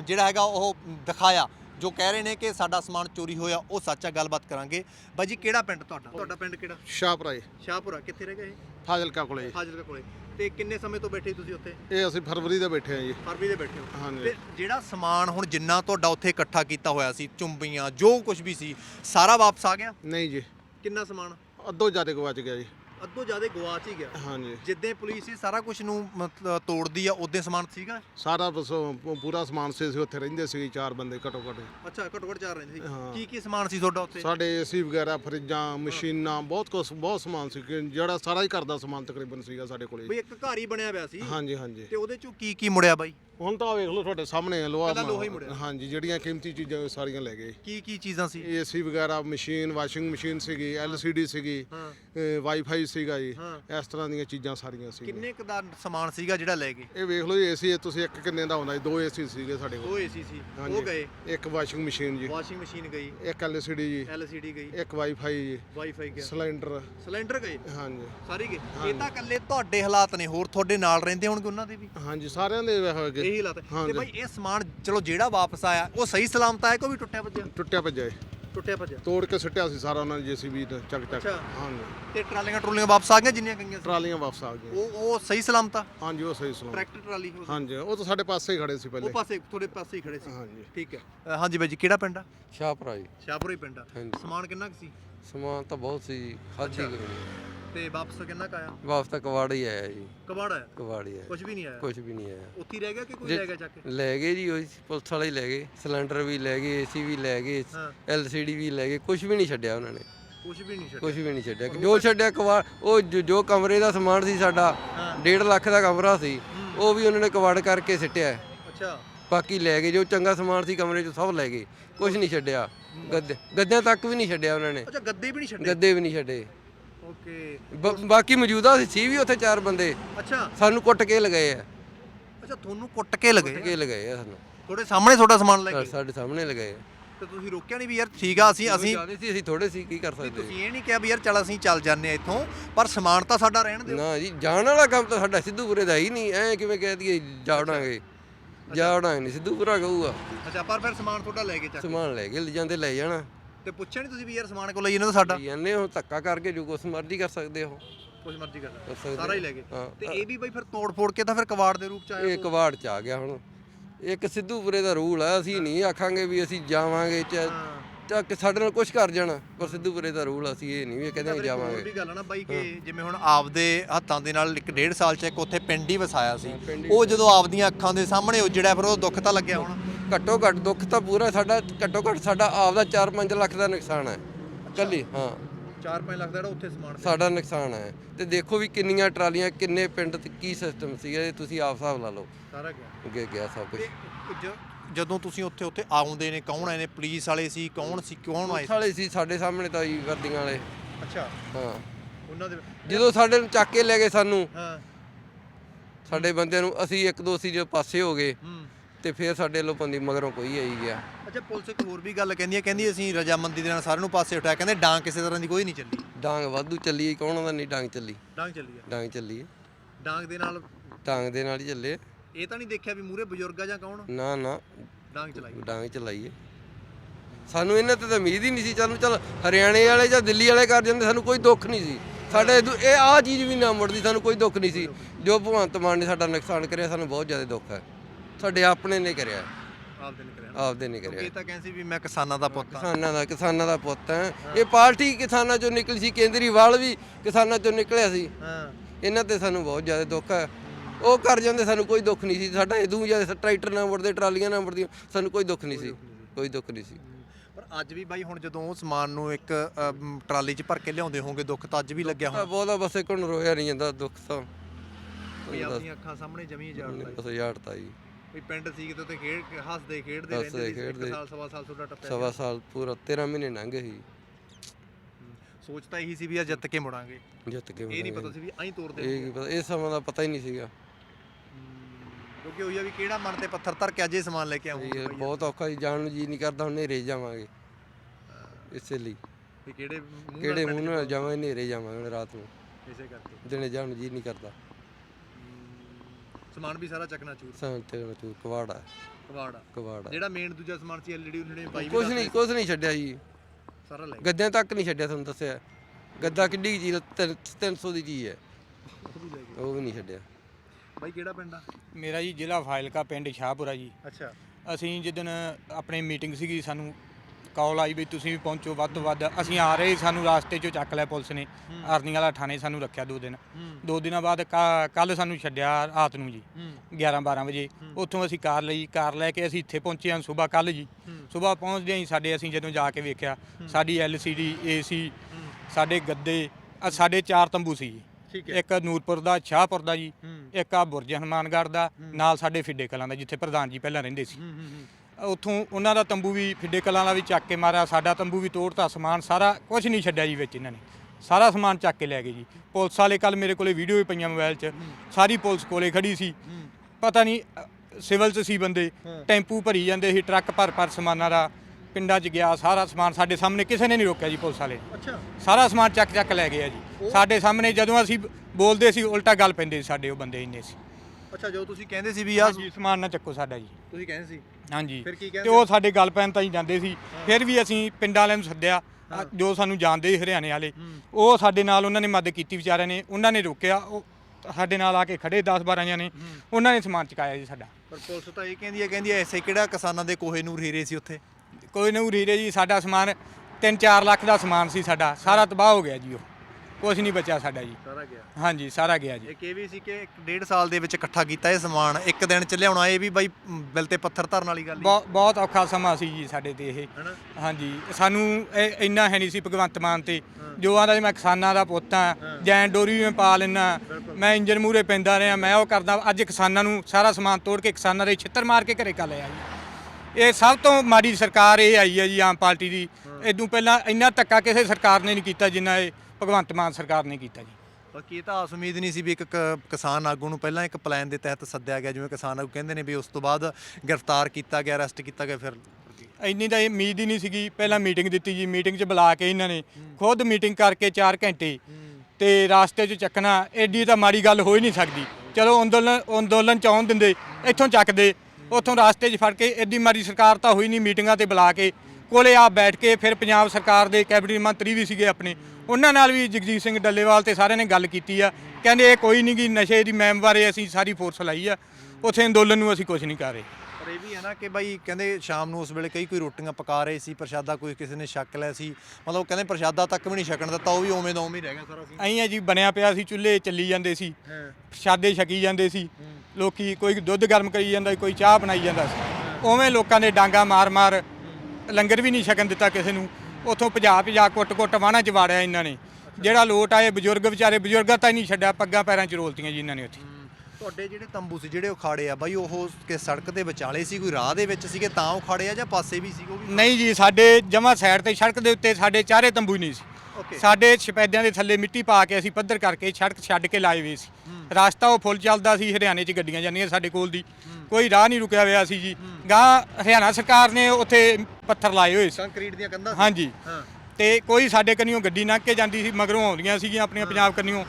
ਜਿਹੜਾ ਹੈਗਾ ਉਹ ਦਿਖਾਇਆ ਜੋ ਕਹਿ ਰਹੇ ਨੇ ਕਿ ਸਾਡਾ ਸਮਾਨ ਚੋਰੀ ਹੋਇਆ ਉਹ ਸੱਚ ਹੈ ਗੱਲਬਾਤ ਕਰਾਂਗੇ। ਬਾਈ ਜੀ ਕਿਹੜਾ ਪਿੰਡ ਤੁਹਾਡਾ? ਤੁਹਾਡਾ ਪਿੰਡ ਕਿਹੜਾ? ਸ਼ਾਹਪੁਰਾਏ ਸ਼ਾਹਪੁਰਾ ਕਿੱਥੇ ਰਹਿ ਗਏ ਫਾਜ਼ਿਲਕਾ ਕੋਲੇ ਹਾਜ਼ਰ ਕੋਲੇ। ਤੇ ਕਿੰਨੇ ਸਮੇਂ ਤੋਂ ਬੈਠੇ ਤੁਸੀਂ ਉੱਥੇ? ਇਹ ਅਸੀਂ ਫਰਵਰੀ ਦੇ ਬੈਠੇ ਆ ਜੀ। ਫਰਵਰੀ ਦੇ ਬੈਠੇ ਹੋ। ਹਾਂਜੀ। ਤੇ ਜਿਹੜਾ ਸਮਾਨ ਹੁਣ ਜਿੰਨਾ ਤੁਹਾਡਾ ਉੱਥੇ ਇਕੱਠਾ ਕੀਤਾ ਹੋਇਆ ਸੀ ਚੁੰਬੀਆਂ ਜੋ ਕੁਝ ਵੀ ਸੀ ਸਾਰਾ ਵਾਪਸ ਆ ਗਿਆ? ਨਹੀਂ ਜੀ। ਕਿੰਨਾ ਸਮਾਨ? ਅੱਧੋ ਜ਼ਿਆਦਾ ਗਵਾਚ ਗਿਆ ਜੀ। ਅੱਧੋ ਜ਼ਿਆਦਾ ਗਵਾਚ ਹੀ ਗਿਆ। ਹਾਂਜੀ। ਜਿੱਦਾਂ ਪੁਲਿਸ ਇਹ ਸਾਰਾ ਕੁਝ ਨੂੰ ਮਤਲਬ ਤੋੜਦੀ ਆ ਉਦੋਂ ਸਮਾਨ ਸੀਗਾ? ਸਾਰਾ ਬਸ ਉਹ ਪੂਰਾ ਸਮਾਨ ਸੀ ਅਸੀਂ ਉੱਥੇ ਰਹਿੰਦੇ ਸੀ ਚਾਰ ਬੰਦੇ ਘਟੋ ਘੱਟ। ਅੱਛਾ ਘੱਟੋ ਘੱਟ ਚਾਰ ਰਹਿੰਦੇ ਹਾਂ। ਸੀ ਕੀ ਕੀ ਸਮਾਨ ਸੀ ਤੁਹਾਡਾ ਉੱਥੇ? ਸਾਡੇ ਏਸੀ ਵਗੈਰਾ ਫਰਿੱਜਾਂ ਮਸ਼ੀਨਾਂ ਬਹੁਤ ਕੁਛ ਬਹੁਤ ਸਮਾਨ ਸੀ ਕਿ ਜਿਹੜਾ ਸਾਰਾ ਹੀ ਘਰ ਦਾ ਸਮਾਨ ਤਕਰੀਬਨ ਸੀਗਾ ਸਾਡੇ ਕੋਲੇ। ਬਈ ਇੱਕ ਘਰ ਹੀ ਬਣਿਆ ਹੋਇਆ ਸੀ। ਹਾਂਜੀ ਹਾਂਜੀ। ਤੇ ਉਹਦੇ ਚੋਂ ਕੀ ਕੀ ਮੁੜਿਆ ਬਾਈ? ਹੁਣ ਤਾਂ ਆਹ ਵੇਖ ਲਓ ਤੁਹਾਡੇ ਸਾਹਮਣੇ ਲੋਹਾ ਪਹਿਲਾਂ ਲੋਹਾ ਹੀ ਮੁੜਿਆ। ਹਾਂਜੀ ਜਿਹੜੀਆਂ ਕੀਮਤੀ ਚੀਜ਼ਾਂ ਉਹ ਸਾਰੀਆਂ ਲੈ ਗਏ। ਕੀ ਕੀ ਚੀਜ਼ਾਂ ਸੀ? ਏਸੀ ਵਗੈਰਾ ਮਸ਼ੀਨ ਵਾਸ਼ਿੰਗ ਮਸ਼ੀਨ ਸੀਗੀ ਐਲਸੀਡੀ ਸੀਗੀ ਹਾਂ। ਵਾਈਫਾਈ ਸੀਗਾ ਜੀ। ਹਾਂ। ਇਸ ਤਰ੍ਹਾਂ ਦੀਆਂ ਚੀਜ਼ਾਂ ਸਾਰੀਆਂ ਸੀ ਕਿੰਨੇ ਕੁ ਦਾ ਸਮਾਨ ਸੀਗਾ ਜਿਹੜਾ ਲੈ ਗਏ? ਇਹ ਵੇਖ ਲਓ ਜੀ ਏਸੀ ਤੁਸੀਂ ਇੱਕ ਕਿੰਨੇ ਦਾ ਹੁੰਦਾ ਜੀ? ਦੋ ਏਸੀ ਸੀਗੇ ਸਾਡੇ ਦੋ ਕੋਲ ਏਸੀ ਸੀ। ਉਹ। ਗਏ? ਇੱਕ ਵਾਸ਼ਿੰਗ ਮਸ਼ੀਨ ਜੀ। ਵਾਸ਼ਿੰਗ ਮਸ਼ੀਨ ਗਈ। ਇੱਕ ਐਲਸੀਡੀ ਜੀ। ਐਲਸੀਡੀ ਗਈ। ਇੱਕ ਵਾਈਫਾਈ ਜੀ। ਵਾਈਫਾਈ ਗਿਆ। ਸਿਲੰਡਰ। ਸਿਲੰਡਰ ਗਏ? ਹਾਂਜੀ। ਸਾਰੀ ਗਏ? ਇਹ ਤਾਂ ਇਕੱਲੇ ਤੁਹਾਡੇ ਹਾਲਾਤ ਨੇ ਹੋਰ ਤੁਹਾਡੇ ਨਾਲ ਰਹਿੰਦੇ ਹੋਣਗੇ ਉਹਨਾਂ ਦੇ ਵੀ? ਹਾਂਜੀ ਸਾਰਿਆਂ ਦੇ ਹੋ ਗਏ ਇਹੀ ਹਾਲਾਤ ਹੈ। ਤੇ ਹਾਂਜੀ। ਬਾਈ ਇਹ ਸਮਾਨ ਚਲੋ ਜਿਹੜਾ ਵਾਪਸ ਆਇਆ ਉਹ ਸਹੀ ਸਲਾਮਤ ਆਇਆ ਕੋਈ ਵੀ ਟੁੱਟਿਆ ਭੱਜਿਆ? ਟੁੱਟਿਆ ਭੱਜਿਆ। ਟੁੱਟਿਆ ਭੱਜਿਆ। ਤੋੜ ਕੇ ਸੁੱਟਿਆ ਸੀ ਸਾਰਾ ਉਹਨਾਂ ਨੇ ਜੀਸੀਬੀ ਚੱਕ ਚੱਕ। ਅੱਛਾ। ਹਾਂਜੀ। ਤੇ ਟਰਾਲੀਆਂ ਟਰੂਲੀਆਂ ਵਾਪਸ ਆ ਗਈਆਂ ਜਿੰਨੀਆਂ ਗਈਆਂ ਸੀ? ਟਰਾਲੀਆਂ ਵਾਪਸ ਆ ਗਈਆਂ। ਉਹ ਉਹ ਸਹੀ ਸਲਾਮਤ ਆ? ਹਾਂਜੀ ਉਹ ਸਹੀ ਸਲਾਮ ਟਰੈਕਟਰ ਟਰਾਲੀ ਉਹ ਹਾਂਜੀ ਉਹ ਤਾਂ ਸਾਡੇ ਪਾਸੇ ਹੀ ਖੜੇ ਸੀ ਉਹ ਪਹਿਲੇ ਪਾਸੇ ਤੁਹਾਡੇ ਪਾਸੇ ਹੀ ਖੜੇ ਸੀ। ਹਾਂਜੀ। ਠੀਕ ਹੈ। ਅ, ਹਾਂਜੀ ਬਾਈ ਜੀ ਕਿਹੜਾ ਪਿੰਡ ਆ? ਸ਼ਾਹਪੁਰਾ ਜੀ। ਸ਼ਾਹਪੁਰੀ ਪਿੰਡ ਆ। ਹਾਂਜੀ। ਸਮਾਨ ਕਿੰਨਾ ਕੁ ਸੀ? ਸਮਾਨ ਤਾਂ ਬਹੁਤ ਸੀ ਖਾਦੀ ਗਈ ਤੇ ਵਾਪਸ ਕਿੰਨਾ ਕ ਆਇਆ? ਵਾਪਸ ਤਾਂ ਕਵਾੜ ਹੀ ਆਇਆ ਜੀ। ਕਬਾੜ ਆਇਆ? ਕਵਾੜ ਹੀ ਆਇਆ। ਕੁਝ ਵੀ ਨਹੀਂ ਆਇਆ? ਕੁਝ ਵੀ ਨਹੀਂ ਆਇਆ। ਉੱਥੇ ਹੀ ਰਹਿ ਗਿਆ ਕਿ ਕੋਈ ਜੇ- ਲੈ ਗਿਆ ਚੱਕ ਕੇ? ਲੈ ਗਏ ਜੀ ਉਹ ਪੁਲਿਸ ਵਾਲੇ ਹੀ ਲੈ ਗਏ ਸਿਲੰਡਰ ਵੀ ਲੈ ਗਏ ਏਸੀ ਵੀ ਲੈ ਗਏ ਹਾਂ। ਐਲਸੀਡੀ ਵੀ ਲੈ ਗਏ ਕੁਝ ਵੀ ਨਹੀਂ ਛੱਡਿਆ ਉਹਨਾਂ ਨੇ। ਕੁਝ ਵੀ ਨਹੀਂ ਛੱਡਿਆ। ਕੁਝ ਵੀ ਨਹੀਂ ਛੱਡਿਆ। ਜੋ ਛੱਡਿਆ ਕਵਾੜ ਉਹ ਜੋ- ਜੋ ਕਮਰੇ ਦਾ ਸਮਾਨ ਸੀ ਸਾਡਾ ਹਾਂ। 1.5 ਲੱਖ ਦਾ ਕਮਰਾ ਸੀ ਉਹ ਵੀ ਉਹਨਾਂ ਨੇ ਕਵਾੜ ਕਰਕੇ ਸਿੱਟਿਆ। ਅੱਛਾ। ਬਾਕੀ ਲੈ ਗਏ ਜੋ ਚੰਗਾ ਸਮਾਨ ਸੀ ਕਮਰੇ 'ਚ ਸਭ ਲੈ ਗਏ। ਕੁਝ ਨਹੀਂ ਛੱਡਿਆ। ਗੱਦੇ ਗੱਦਿਆਂ ਤੱਕ ਵੀ ਨਹੀਂ ਛੱਡਿਆ ਉਹਨਾਂ ਨੇ। ਅੱਛਾ ਗੱਦੇ ਵੀ ਨਹੀਂ ਛੱਡੇ? ਗੱਦੇ ਵੀ ਨਹੀਂ ਛੱਡੇ। ਓਕੇ। ਬ- ਬਾਕੀ ਮੌਜੂਦਾ ਸੀ ਸੀ ਵੀ ਉੱਥੇ ਚਾਰ ਬੰਦੇ। ਅੱਛਾ। ਸਾਨੂੰ ਕੁੱਟ ਕੇ ਲਗਾਏ ਆ। ਅੱਛਾ ਤੁਹਾਨੂੰ ਕੁੱਟ ਕੇ ਲਗੇ ਕੁੱਟ ਕੇ ਲਗਾਏ ਆ ਸਾਨੂੰ। ਤੁਹਾਡੇ ਸਾਹਮਣੇ ਤੁਹਾਡਾ ਸਮਾਨ ਲੈ ਗਏ ਸਾਡੇ ਸਾਹਮਣੇ ਲਗਾਏ ਆ। ਤੇ ਤੁਸੀਂ ਰੋਕਿਆ ਨਹੀਂ ਵੀ ਯਾਰ ਠੀਕ ਆ ਅਸੀਂ ਅਸੀਂ ਜ਼ਿਆਦਾ ਸੀ ਅਸੀਂ ਥੋੜੇ ਸੀ ਕੀ ਕਰ ਸਕਦੇ? ਤੁਸੀਂ ਇਹ ਨਹੀਂ ਕਿਹਾ ਵੀ ਯਾਰ ਚੱਲ ਅਸੀਂ ਚੱਲ ਜਾਂਦੇ ਆ ਇੱਥੋਂ ਪਰ ਸਮਾਨ ਤਾਂ ਸਾਡਾ ਰਹਿਣ ਦਿਓ। ਨਾ ਜੀ ਜਾਣ ਵਾਲਾ ਕੰਮ ਤਾਂ ਸਾਡਾ ਸਿੱਧੂਪੁਰੇ ਦਾ ਹੀ ਨਹੀਂ ਐ ਕਿਵੇਂ ਕਹਿ ਦਈਏ ਜਾਵੜਾਂਗੇ ਜਾਵੜਾਂਗੇ ਨਹੀਂ ਸਿੱਧੂਪੁਰਾ ਕਹੂਗਾ। ਅੱਛਾ ਪਰ ਫਿਰ ਸਮਾਨ ਤੁਹਾਡਾ ਲੈ ਕੇ ਚੱਕ। ਸਮਾਨ ਲੈ ਕੇ ਲਿਜਾਂਦੇ ਲੈ ਜਾਣਾ। ਤੇ ਪੁੱਛਿਆ ਨਹੀਂ ਤੁਸੀਂ ਵੀ ਯਾਰ ਸਮਾਨ ਕੋਲ ਲਈ ਇਹਨਾਂ ਦਾ ਸਾਡਾ? ਜਾਂਦੇ ਹੋ ਧੱਕਾ ਕਰਕੇ ਜੋ ਕੁਛ ਮਰਜ਼ੀ ਕਰ ਸਕਦੇ ਹੋ। ਕੁਝ ਮਰਜ਼ੀ ਕਰ ਕਰ ਸਕਦੇ ਸਾਰਾ ਹੀ ਲੈ ਗਏ ਹਾਂ ਤੇ ਇਹ ਵੀ ਬਈ ਫਿਰ ਤੋੜ ਫੋੜ ਕੇ ਤਾਂ ਫਿਰ ਕਵਾੜ ਦੇ ਰੂਪ ਚ ਆਇਆ ਇਹ ਕਵਾੜ ਚ ਆ ਗਿਆ ਹੁਣ। ਇੱਕ ਸਿੱਧੂਪੁਰੇ ਦਾ ਰੂਲ ਆ ਅਸੀਂ ਨਹੀਂ ਆਖਾਂਗੇ ਵੀ ਅਸੀਂ ਜਾਵਾਂਗੇ ਚ ਹਾਂ। ਚੱਕ ਕੇ ਸਾਡੇ ਨਾਲ ਕੁਝ ਕਰ ਜਾਣਾ। ਪਰ ਸਿੱਧੂਪੁਰੇ ਦਾ ਰੂਲ ਅਸੀਂ ਇਹ ਨਹੀਂ ਵੀ ਕਹਿੰਦੇ ਹੋਰ ਜਾਵਾਂਗੇ। ਵੀ ਗੱਲ ਨਾ ਬਾਈ ਕਿ ਜਿਵੇਂ ਹੁਣ ਆਪਦੇ ਹੱਥਾਂ ਦੇ ਨਾਲ ਇੱਕ ਡੇਢ ਸਾਲ ਚ ਇੱਕ ਉੱਥੇ ਪਿੰਡ ਹੀ ਵਸਾਇਆ ਸੀ। ਉਹ ਜਦੋਂ ਆਪਦੀਆਂ ਅੱਖਾਂ ਦੇ ਸਾਹਮਣੇ ਉਜੜਿਆ ਫਿਰ ਉਹ ਦੁੱਖ ਤਾਂ ਲੱਗਿਆ ਹੋਣਾ। ਘੱਟੋ ਘੱਟ ਦੁੱਖ ਤਾਂ ਪੂਰਾ ਸਾਡਾ ਘੱਟੋ ਘੱਟ ਸਾਡਾ ਆਪਦਾ 4-5 ਲੱਖ ਦਾ ਨੁਕਸਾਨ ਹੈ। ਕੱਲੀ ਹਾਂ। 4-5 ਲੱਖ ਦਾ ਜਿਹੜਾ ਉੱਥੇ ਸਮਾਨ। ਸਾਡਾ ਨੁਕਸਾਨ ਹੈ। ਤੇ ਦੇਖੋ ਵੀ ਕਿੰਨੀਆਂ ਟਰਾਲੀਆਂ ਕਿੰਨੇ ਪਿੰਡ ਤੇ ਕੀ ਸਿਸਟਮ ਸੀਗਾ ਇਹ ਤੁਸੀਂ ਆਪ ਹਿਸਾਬ ਲਾ ਲਓ। ਸਾਰਾ ਗਿਆ। ਅੱਗੇ ਗਿਆ ਸਭ ਕੁਝ ਤੇ ਜ- ਜਦੋਂ ਤੁਸੀਂ ਉੱਥੇ ਉੱਥੇ ਆਉਂਦੇ ਨੇ ਕੌਣ ਆਏ ਨੇ? ਪੁਲਿਸ ਵਾਲੇ ਸੀ ਕੌਣ ਸੀ ਕੌਣ ਆਏ ਸੀ? ਸਾਲੇ ਸੀ ਸਾਡੇ ਸਾਹਮਣੇ ਤਾਂ ਜੀ ਵਰਦੀਆਂ ਵਾਲੇ। ਅੱਛਾ। ਹਾਂ। ਉਹਨਾਂ ਦੇ ਜਦੋਂ ਸਾਡੇ ਨੂੰ ਚੱਕ ਕੇ ਲੈ ਗਏ ਸਾਨੂੰ ਹਾਂ। ਸਾਡੇ ਬੰਦਿਆਂ ਨੂੰ ਅਸੀਂ ਇੱਕ ਦੋ ਸੀ ਜੋ ਪਾਸੇ ਹੋ ਗਏ। ਹੂੰ। ਤੇ ਫਿਰ ਸਾਡੇ ਲੋਕਾਂ ਦੀ ਮਗਰੋਂ ਕੋਈ ਆਈ ਗਿਆ। ਅੱਛਾ ਪੁਲਿਸ ਇੱਕ ਹੋਰ ਵੀ ਗੱਲ ਕਹਿੰਦੀ ਹੈ ਕਹਿੰਦੀ ਅਸੀਂ ਰਜਾਮੰਦੀ ਦੇ ਨਾਲ ਸਾਰਿਆਂ ਨੂੰ ਪਾਸੇ ਉਠਾਇਆ ਕਹਿੰਦੇ ਡਾਂਗ ਕਿਸੇ ਤਰ੍ਹਾਂ ਦੀ ਕੋਈ ਨਹੀਂ ਚੱਲੀ। ਡਾਂਗ ਵਾਧੂ ਚੱਲੀ ਕੌਣ ਦਾ ਨਹੀਂ ਡਾਂਗ ਚੱਲੀ। ਡਾਂਗ ਚੱਲੀ ਆ। ਡਾਂਗ ਚੱਲੀ। ਡਾਂਗ ਦੇ ਨਾਲ ਡਾਂਗ ਦੇ ਨਾਲ ਹੀ ਚੱਲੇ। ਇਹ ਤਾਂ ਨਹੀਂ ਦੇਖਿਆ ਵੀ ਮੂਰੇ ਬਜ਼ੁਰਗ ਆ ਜਾਂ ਕੌਣ? ਨਾ ਨਾ। ਡਾਂਗ ਚਲਾਈ। ਡਾਂਗ ਚਲਾਈਏ ਸਾਨੂੰ ਇਹਨਾਂ ਤੇ ਤਾਂ ਉਮੀਦ ਹੀ ਨਹੀਂ ਸੀ। ਸਾਨੂੰ ਚੱਲ ਹਰਿਆਣੇ ਵਾਲੇ ਜਾਂ ਦਿੱਲੀ ਵਾਲੇ ਕਰ ਜਾਂਦੇ ਸਾਨੂੰ ਕੋਈ ਦੁੱਖ ਨਹੀਂ ਸੀ। ਸਾਡੇ ਇਹ ਆ ਚੀਜ਼ ਵੀ ਨਾ ਮੁੜਦੀ ਸਾਨੂੰ ਕੋਈ ਦੁੱਖ ਨਹੀਂ ਸੀ। ਜੋ ਭਗਵੰਤ ਮਾਨ ਨੇ ਸਾਡਾ ਨੁਕਸਾਨ ਕਰਿਆ ਸਾਨੂੰ ਬਹੁਤ ਜ਼ਿਆਦਾ ਦੁੱਖ ਹੈ। ਸਾਡੇ ਆਪਣੇ ਨੇ ਕਰਿਆ। ਆਪਦੇ ਨੇ ਕਰਿਆ ਆਪਦੇ ਨੇ ਕਰਿਆ। ਇਹ ਤਾਂ ਕਹਿੰਦੇ ਸੀ ਵੀ ਮੈਂ ਕਿਸਾਨਾਂ ਦਾ ਪੁੱਤ ਆ ਕਿਸਾਨਾਂ ਦਾ ਕਿਸਾਨਾਂ ਦਾ ਪੁੱਤ ਹੈ। ਇਹ ਪਾਰਟੀ ਕਿਸਾਨਾਂ ਚੋਂ ਨਿਕਲੀ ਸੀ ਕੇਂਦਰੀਵਾਲ ਵੀ ਕਿਸਾਨਾਂ ਚੋਂ ਨਿਕਲਿਆ ਸੀ। ਹਾਂ। ਇਹਨਾਂ ਤੇ ਸਾਨੂੰ ਬਹੁਤ ਜ਼ਿਆਦਾ ਦੁੱਖ ਹੈ। ਉਹ ਕਰ ਜਾਂਦੇ ਸਾਨੂੰ ਕੋਈ ਦੁੱਖ ਨਹੀਂ ਸੀ। ਸਾਡਾ ਇਦੋਂ ਜ਼ਿਆਦਾ ਟਰੈਕਟਰ ਨਾ ਮੁੜਦੇ ਟਰਾਲੀਆਂ ਨਾ ਮੁੜਦੀਆਂ ਸਾਨੂੰ ਕੋਈ ਦੁੱਖ ਨਹੀਂ ਸੀ। ਕੋਈ ਦੁੱਖ ਨਹੀਂ ਸੀ। ਪਰ ਅੱਜ ਵੀ ਬਾਈ ਹੁਣ ਜਦੋਂ ਉਹ ਸਮਾਨ ਨੂੰ ਇੱਕ ਅਮ, ਟਰਾਲੀ 'ਚ ਭਰ ਕੇ ਲਿਆਉਂਦੇ ਹੋਗੇ ਦੁੱਖ ਤਾਂ ਅੱਜ ਵੀ ਲੱਗਿਆ ਹੋਣਾ। ਬਹੁਤਾ ਬਸ ਇੱਕ ਨੂੰ ਰੋਇਆ ਨਹੀਂ ਜਾਂਦਾ ਦੁੱਖ ਤਾਂ। ਵੀ ਆਪਣੀਆਂ ਅੱਖਾਂ ਸਾਹਮਣੇ ਜਮੀ ਜਾਣਦਾ ਬਸ ਯਾੜਤਾ ਜੀ ਵੀ ਪਿੰਡ ਸੀ ਕਿਤੇ ਉੱਥੇ ਖੇਡ ਹੱਸਦੇ ਖੇਡਦੇ ਹੱਸਦੇ ਰਹਿੰਦੇ ਸੀ ਇੱਕ ਖੇਡਦੇ। ਸਾਲ ਸਵਾ ਸਾਲ ਤੁਹਾਡਾ ਟੱਪਿਆ ਸਵਾ ਸਾਲ ਪੂਰਾ 13 ਮਹੀਨੇ ਲੰਘ ਗਏ ਸੀ। ਇਹੀ ਵੀ ਆ ਜਿੱਤ ਕੇ ਮੁੜਾਂਗੇ। ਜਿੱਤ ਕੇ ਇਹ ਨਹੀਂ। ਪਤਾ ਸੀ ਵੀ ਐਂ ਤੋੜਦੇ ਇਹ ਕੀ ਪਤਾ ਇਹ ਸਮਾਂ ਦਾ ਪਤਾ ਹੀ ਨਹੀਂ ਸੀਗਾ। ਕਿਉਂਕਿ ਹੋਈ ਆ ਵੀ ਕਿਹੜਾ ਮਨ ਤੇ ਪੱਥਰ ਧਰ ਕੇ ਅੱਜ ਇਹ ਸਮਾਨ ਲੈ ਕੇ ਆਉਂਗਾ ਇਹ ਬਹੁਤ ਔਖਾ ਜੀ ਜਾਣ ਨੂੰ ਜੀ ਨਹੀਂ ਕਰਦਾ ਹੁਣ ਨੇਰੇ ਜਾਵਾਂਗੇ। ਇਸੇ ਲਈ। ਵੀ ਕਿਹੜੇ ਮੂੰਹ ਨਾਲ ਕਿਹੜੇ ਮੂੰਹ ਨਾਲ ਜਾਵਾਂਗੇ ਨੇਰੇ ਜਾਵਾਂਗੇ ਰਾਤ ਨੂੰ। ਇਸੇ ਕਰਕੇ। ਦਿਨੇ ਜਾਣ ਨੂੰ ਜੀ ਨਹੀਂ ਕਰਦਾ। ਸਮਾਨ ਵੀ ਸਾਰਾ ਚੱਕਣਾ ਚੂਰ। ਸਾਂ ਤੇ ਤੂੰ ਕਵਾੜਾ। ਕਵਾੜਾ। ਕਵਾੜਾ। ਜਿਹੜਾ ਮੇਨ ਦੂਜਾ ਸਮਾਨ ਸੀ ਐਲਈਡੀ ਉਹਨਾਂ ਪਾਈ ਕੁਝ ਨਹੀਂ ਕੁਝ ਨਹੀਂ ਛੱਡਿਆ ਜੀ। ਸਾਰਾ ਲੈ ਗੱਦਿਆਂ ਤੱਕ ਨਹੀਂ ਛੱਡਿਆ ਤੁਹਾਨੂੰ ਦੱਸਿਆ। ਗੱਦਾ ਕਿੱਡੀ ਚੀਜ਼ 300 ਦੀ ਚੀਜ਼ ਹੈ। ਉਹ ਵੀ ਨਹੀਂ ਛੱਡਿਆ। ਬਾਈ ਕਿਹੜਾ ਪਿੰਡ ਆ? ਮੇਰਾ ਜੀ ਜ਼ਿਲ੍ਹਾ ਫਾਜ਼ਿਲਕਾ ਪਿੰਡ ਸ਼ਾਹਪੁਰਾ ਜੀ। ਅੱਛਾ। ਅਸੀਂ ਜਿੱਦਣ ਆਪਣੀ ਮੀਟਿੰਗ ਸੀਗੀ ਸਾਨੂੰ ਕਾਲ ਆਈ ਵੀ ਤੁਸੀਂ ਵੀ ਪਹੁੰਚੋ ਵੱਧ ਤੋਂ ਵੱਧ। ਅਸੀਂ ਆ ਰਹੇ ਸਾਨੂੰ ਰਾਸਤੇ 'ਚੋਂ ਚੱਕ ਲਿਆ ਪੁਲਿਸ ਨੇ। ਆਰਨੀ ਵਾਲਾ ਥਾਣੇ ਸਾਨੂੰ ਰੱਖਿਆ ਦੋ ਦਿਨ। ਦੋ ਦਿਨਾਂ ਬਾਅਦ ਕੱਲ ਸਾਨੂੰ ਛੱਡਿਆ ਰਾਤ ਨੂੰ ਜੀ ਹੂੰ। 11 12 ਵਜੇ। ਉੱਥੋਂ ਅਸੀਂ ਕਾਰ ਲਈ ਕਾਰ ਲੈ ਕੇ ਅਸੀਂ ਇੱਥੇ ਪਹੁੰਚੇ ਹਾਂ ਸਵੇਰ ਕੱਲ ਜੀ। ਸਵੇਰ ਪਹੁੰਚਦੇ ਹੀ ਸਾਡੇ ਅਸੀਂ ਜਦੋਂ ਜਾ ਕੇ ਵੇਖਿਆ ਸਾਡੀ LCD AC ਸਾਡੇ ਗੱਦੇ ਸਾਡੇ ਚਾਰ ਤੰਬੂ ਸੀ ਜੀ। ਇੱਕ ਨੂਰਪੁਰ ਦਾ ਸ਼ਾਹਪੁਰ ਦਾ ਜੀ ਇੱਕ ਆ ਬੁਰਜ ਹਨੂਮਾਨਗੜ੍ਹ ਦਾ ਨਾਲ ਸਾਡੇ ਫਿੱਡੇ ਕਲਾਂ ਦਾ ਜਿੱਥੇ ਪ੍ਰਧਾਨ ਜੀ ਪਹਿਲਾਂ ਰਹਿੰਦੇ ਸੀ। ਉੱਥੋਂ ਉਹਨਾਂ ਦਾ ਤੰਬੂ ਵੀ ਫਿੱਡੇ ਕਲਾਂ ਵਾਲਾ ਵੀ ਚੱਕ ਕੇ ਮਾਰਿਆ ਸਾਡਾ ਤੰਬੂ ਵੀ ਤੋੜਤਾ ਸਮਾਨ ਸਾਰਾ ਕੁਝ ਨਹੀਂ ਛੱਡਿਆ ਜੀ ਵਿੱਚ ਇਹਨਾਂ ਨੇ। ਸਾਰਾ ਸਮਾਨ ਚੱਕ ਕੇ ਲੈ ਗਏ ਜੀ। ਪੁਲਿਸ ਵਾਲੇ ਕੱਲ ਮੇਰੇ ਕੋਲੇ ਵੀਡੀਓ ਵੀ ਪਈਆਂ ਮੋਬਾਈਲ 'ਚ। ਸਾਰੀ ਪੁਲਿਸ ਕੋਲੇ ਖੜੀ ਸੀ। ਪਤਾ ਨਹੀਂ ਸਿਵਲ 'ਚ ਸੀ ਬੰਦੇ। ਟੈਂਪੂ ਭਰੀ ਜਾਂਦੇ ਸੀ ਟਰੱਕ ਭਰ ਭਰ ਸਮਾਨਾਂ ਦਾ। ਪਿੰਡਾਂ 'ਚ ਗਿਆ ਸਾਰਾ ਸਮਾਨ ਸਾਡੇ ਸਾਹਮਣੇ ਕਿਸੇ ਨੇ ਨਹੀਂ ਰੋਕਿਆ ਜੀ ਪੁਲਿਸ ਵਾਲੇ ਅੱਛਾ। ਸਾਰਾ ਸਮਾਨ ਚੱਕ ਚੱਕ ਲੈ ਗਏ ਆ ਜੀ ਸਾਡੇ ਸਾਹਮਣੇ ਜਦੋਂ ਅਸੀਂ ਬੋਲਦੇ ਸੀ ਉਲਟਾ ਗੱਲ ਪੈਂਦੇ ਸੀ ਸਾਡੇ ਉਹ ਬੰਦੇ ਇੰਨੇ ਸੀ। ਅੱਛਾ ਜੋ ਤੁਸੀਂ ਕਹਿੰਦੇ ਸੀ ਵੀ ਆ ਹਾਂਜੀ ਸਮਾਨ ਨਾ ਚੱਕੋ ਸਾਡਾ ਜੀ। ਤੁਸੀਂ ਕਹਿੰਦੇ ਸੀ? ਹਾਂਜੀ। ਫਿਰ ਕੀ ਤੇ ਕਹਿੰਦੇ ਉਹ ਸਾਡੇ ਗੱਲ ਪੈਣ ਤਾਂ ਹੀ ਜਾਂਦੇ ਸੀ। ਫਿਰ ਵੀ ਅਸੀਂ ਪਿੰਡਾਂ ਵਾਲਿਆਂ ਨੂੰ ਸੱਦਿਆ। ਜੋ ਸਾਨੂੰ ਜਾਣਦੇ ਸੀ ਹਰਿਆਣੇ ਵਾਲੇ ਉਹ ਸਾਡੇ ਨਾਲ ਉਹਨਾਂ ਨੇ ਮਦਦ ਕੀਤੀ ਵਿਚਾਰਿਆਂ ਨੇ। ਉਹਨਾਂ ਨੇ ਰੋਕਿਆ। ਉਹ ਸਾਡੇ ਨਾਲ ਆ ਕੇ ਖੜੇ 10 12 ਜਣੇ। ਉਹਨਾਂ ਨੇ ਸਮਾਨ ਚੁਕਾਇਆ ਜੀ ਸਾਡਾ। ਪਰ ਪੁਲਿਸ ਤਾਂ ਇਹ ਕਹਿੰਦੀ ਹੈ ਕਹਿੰਦੀ ਐਸੇ ਕਿਹੜਾ ਕਿਸਾਨਾਂ ਦੇ ਕੋਹੇ ਨੂੰ ਹੀਰੇ ਸੀ ਉੱਥੇ? ਕੋਈ ਨਾ ਰੀਰੇ ਜੀ ਸਾਡਾ ਸਮਾਨ 3-4 ਲੱਖ ਦਾ ਸਮਾਨ ਸੀ ਸਾਡਾ। ਸਾਰਾ ਤਬਾਹ ਹੋ ਗਿਆ ਜੀ ਉਹ। ਕੁਝ ਨਹੀਂ ਬਚਿਆ ਸਾਡਾ ਜੀ। ਸਾਰਾ ਗਿਆ। ਹਾਂਜੀ ਸਾਰਾ ਗਿਆ ਜੀ। ਇੱਕ ਇਹ ਵੀ ਸੀ ਕਿ ਇੱਕ ਡੇਢ ਸਾਲ ਦੇ ਵਿੱਚ ਇਕੱਠਾ ਕੀਤਾ ਇਹ ਸਮਾਨ ਇੱਕ ਦਿਨ ਚ ਲਿਆਉਣਾ ਇਹ ਵੀ ਬਾਈ ਬਿੱਲ ਤੇ ਪੱਥਰ ਧਰਨ ਵਾਲੀ ਗੱਲ ਬਹੁਤ ਬਹੁਤ ਔਖਾ ਸਮਾਂ ਸੀ ਜੀ ਸਾਡੇ ਤੇ ਇਹ। ਹਾਂਜੀ ਸਾਨੂੰ ਇਹ ਇੰਨਾ ਹੈ ਨਹੀਂ ਸੀ ਭਗਵੰਤ ਮਾਨ ਤੇ। ਜੋ ਆਂਦਾ ਮੈਂ ਕਿਸਾਨਾਂ ਦਾ ਪੁੱਤ ਆ ਜੈਨ ਡੋਰੀ ਵੀ ਮੈਂ ਪਾ ਲੈਣਾ ਮੈਂ ਇੰਜਨ ਮੂਰੇ ਪੈਂਦਾ ਰਿਹਾ ਮੈਂ ਉਹ ਕਰਦਾ ਅੱਜ ਕਿਸਾਨਾਂ ਨੂੰ ਸਾਰਾ ਸਮਾਨ ਤੋੜ ਕੇ ਕਿਸਾਨਾਂ ਦੇ ਛਿੱਤਰ ਮਾਰ ਕੇ ਘਰੇ ਕਰ ਲਿਆ ਜੀ। ਇਹ ਸਭ ਤੋਂ ਮਾੜੀ ਸਰਕਾਰ ਇਹ ਆਈ ਹੈ ਜੀ ਆਮ ਪਾਰਟੀ ਦੀ। ਇਦੋਂ ਪਹਿਲਾਂ ਇੰਨਾ ਧੱਕਾ ਕਿਸੇ ਸਰਕਾਰ ਨੇ ਨਹੀਂ ਕੀਤਾ ਜਿੰਨਾ ਇਹ ਭਗਵੰਤ ਮਾਨ ਸਰਕਾਰ ਨੇ ਕੀਤਾ ਜੀ। ਬਾਕੀ ਇਹ ਤਾਂ ਆਸ ਉਮੀਦ ਨਹੀਂ ਸੀ ਵੀ ਇੱਕ ਕ- ਕਿਸਾਨ ਆਗੂ ਨੂੰ ਪਹਿਲਾਂ ਇੱਕ ਪਲਾਨ ਦੇ ਤਹਿਤ ਸੱਦਿਆ ਗਿਆ ਜਿਵੇਂ ਕਿਸਾਨ ਆਗੂ ਕਹਿੰਦੇ ਨੇ ਵੀ ਉਸ ਤੋਂ ਬਾਅਦ ਗ੍ਰਿਫਤਾਰ ਕੀਤਾ ਗਿਆ ਅਰੈਸਟ ਕੀਤਾ ਗਿਆ ਫਿਰ ਇੰਨੀ ਤਾਂ ਇਹ ਉਮੀਦ ਹੀ ਨਹੀਂ ਸੀਗੀ। ਪਹਿਲਾਂ ਮੀਟਿੰਗ ਦਿੱਤੀ ਜੀ ਮੀਟਿੰਗ 'ਚ ਬੁਲਾ ਕੇ ਇਹਨਾਂ ਨੇ ਖੁਦ ਮੀਟਿੰਗ ਕਰਕੇ 4 ਘੰਟੇ ਤੇ ਰਾਸਤੇ 'ਚ ਚੱਕਣਾ ਐਡੀ ਤਾਂ ਮਾੜੀ ਗੱਲ ਹੋ ਹੀ ਨਹੀਂ ਸਕਦੀ। ਚਲੋ ਅੰਦੋਲਨ ਅੰਦੋਲਨ ਚ ਆਉਣ ਦਿੰਦੇ ਇੱਥੋਂ ਚੱਕਦੇ। ਉੱਥੋਂ ਰਾਸਤੇ 'ਚ ਫੜ ਕੇ ਐਡੀ ਮਾੜੀ ਸਰਕਾਰ ਤਾਂ ਹੋਈ ਨਹੀਂ ਮੀਟਿੰਗਾਂ ਤੇ ਬੁਲਾ ਕੇ। ਕੋਲੇ ਆ ਬੈਠ ਕੇ ਫਿਰ ਪੰਜਾਬ ਸਰਕਾਰ ਦੇ ਕੈਬਨਿਟ ਮੰਤਰੀ ਵੀ ਸੀਗੇ ਆਪਣੇ। ਉਹਨਾਂ ਨਾਲ ਵੀ ਜਗਜੀਤ ਸਿੰਘ ਡੱਲੇਵਾਲ ਤੇ ਸਾਰਿਆਂ ਨੇ ਗੱਲ ਕੀਤੀ ਆ। ਕਹਿੰਦੇ ਇਹ ਕੋਈ ਨਹੀਂ ਕਿ ਨਸ਼ੇ ਦੀ ਮੈਮ ਬਾਰੇ ਅਸੀਂ ਸਾਰੀ ਫੋਰਸ ਲਾਈ ਆ। ਉੱਥੇ ਅੰਦੋਲਨ ਨੂੰ ਅਸੀਂ ਕੁਝ ਨਹੀਂ ਕਰ ਰਹੇ। ਵੀ ਹੈ ਨਾ ਕਿ ਬਾਈ ਕਹਿੰਦੇ ਸ਼ਾਮ ਨੂੰ ਉਸ ਵੇਲੇ ਕਈ ਕੋਈ ਰੋਟੀਆਂ ਪਕਾ ਰਹੇ ਸੀ ਪ੍ਰਸ਼ਾਦਾ ਕੋਈ ਕਿਸੇ ਨੇ ਛਕ ਲਿਆ ਸੀ। ਮਤਲਬ ਕਹਿੰਦੇ ਪ੍ਰਸ਼ਾਦਾ ਤੱਕ ਵੀ ਨਹੀਂ ਛਕਣ ਦਿੱਤਾ ਉਹ ਵੀ ਉਵੇਂ ਦਾ ਉਵੇਂ ਹੀ ਰਹਿ ਗਿਆ ਸਾਰਾ ਸੀ ਐਂ ਜੀ ਬਣਿਆ ਪਿਆ ਸੀ ਚੁੱਲ੍ਹੇ ਚੱਲੀ ਜਾਂਦੇ ਸੀ। ਪ੍ਰਸ਼ਾਦੇ ਛਕੀ ਜਾਂਦੇ ਸੀ। ਲੋਕੀ ਕੋਈ ਦੁੱਧ ਗਰਮ ਕਰੀ ਜਾਂਦਾ ਕੋਈ ਚਾਹ ਬਣਾਈ ਜਾਂਦਾ ਸੀ। ਉਵੇਂ ਲੋਕਾਂ ਨੇ ਡਾਂਗਾ ਮਾਰ-ਮਾਰ ਲੰਗਰ ਵੀ ਨਹੀਂ ਛਕਣ ਦਿੱਤਾ ਕਿਸੇ ਨੂੰ। ਉਥੋਂ ਭਜਾ ਭਜਾ ਕੁੱਟ-ਕੁੱਟ ਵਾਹਣਾ ਚ ਵਾੜਿਆ ਇਹਨਾਂ ਨੇ। ਜਿਹੜਾ ਲੋਟ ਆਏ ਬਜ਼ੁਰਗ ਵਿਚਾਰੇ ਬਜ਼ੁਰਗਾਂ ਤਾਂ ਨਹੀਂ ਛੱਡਿਆ ਪੱਗਾਂ ਪੈਰਾਂ ਚ ਰੋਲਤੀਆਂ ਜੀ ਇਹਨਾਂ ਨੇ ਉੱਥੇ। ਤੁਹਾਡੇ ਜਿਹੜੇ ਤੰਬੂ ਸੀ ਜਿਹੜੇ ਉਖਾੜੇ ਆ ਬਾਈ ਉਹ ਕਿ ਸੜਕ ਦੇ ਵਿਚਾਲੇ ਸੀ ਕੋਈ ਰਾਹ ਦੇ ਵਿੱਚ ਸੀਗੇ ਤਾਂ ਉਖਾੜੇ ਆ ਜਾਂ ਪਾਸੇ ਵੀ ਸੀ ਵੀ? ਨਹੀਂ ਜੀ ਸਾਡੇ ਜਮਾ ਸਾਈਡ ਤੇ ਸੜਕ ਦੇ ਉੱਤੇ ਸਾਡੇ ਚਾਰੇ ਤੰਬੂ ਨਹੀਂ ਸੀ। ਸਾਡੇ ਛਪੈਦਿਆਂ ਦੇ ਥੱਲੇ ਮਿੱਟੀ ਪਾ ਕੇ ਅਸੀਂ ਪੱਧਰ ਕਰਕੇ ਸੜਕ ਛੱਡ ਕੇ ਲਾਏ ਹੋਏ ਸੀ। ਰਸਤਾ ਉਹ ਫੁੱਲ ਚੱਲਦਾ ਸੀ ਹਰਿਆਣੇ 'ਚ ਗੱਡੀਆਂ ਜਾਂਦੀਆਂ ਸਾਡੇ ਕੋਲ ਦੀ। ਕੋਈ ਰਾਹ ਨਹੀਂ ਰੁਕਿਆ ਹੋਇਆ ਸੀ ਜੀ। ਗਾਂ ਹਰਿਆਣਾ ਸਰਕਾਰ ਨੇ ਉੱਥੇ ਪੱਥਰ ਲਾਏ ਹੋਏ ਸੀ। ਕੰਕਰੀਟ ਦੀਆਂ ਕੰਧਾਂ ਸੀ? ਹਾਂਜੀ। ਤੇ ਕੋਈ ਸਾਡੇ ਕੰਨਿਓ ਗੱਡੀ ਲੰਘ ਕੇ ਜਾਂਦੀ ਸੀ ਮਗਰੋਂ ਆਉਂਦੀਆਂ ਸੀਗੀਆਂ ਆਪਣੀਆਂ ਪੰਜਾਬ ਕੰਨਿਓ।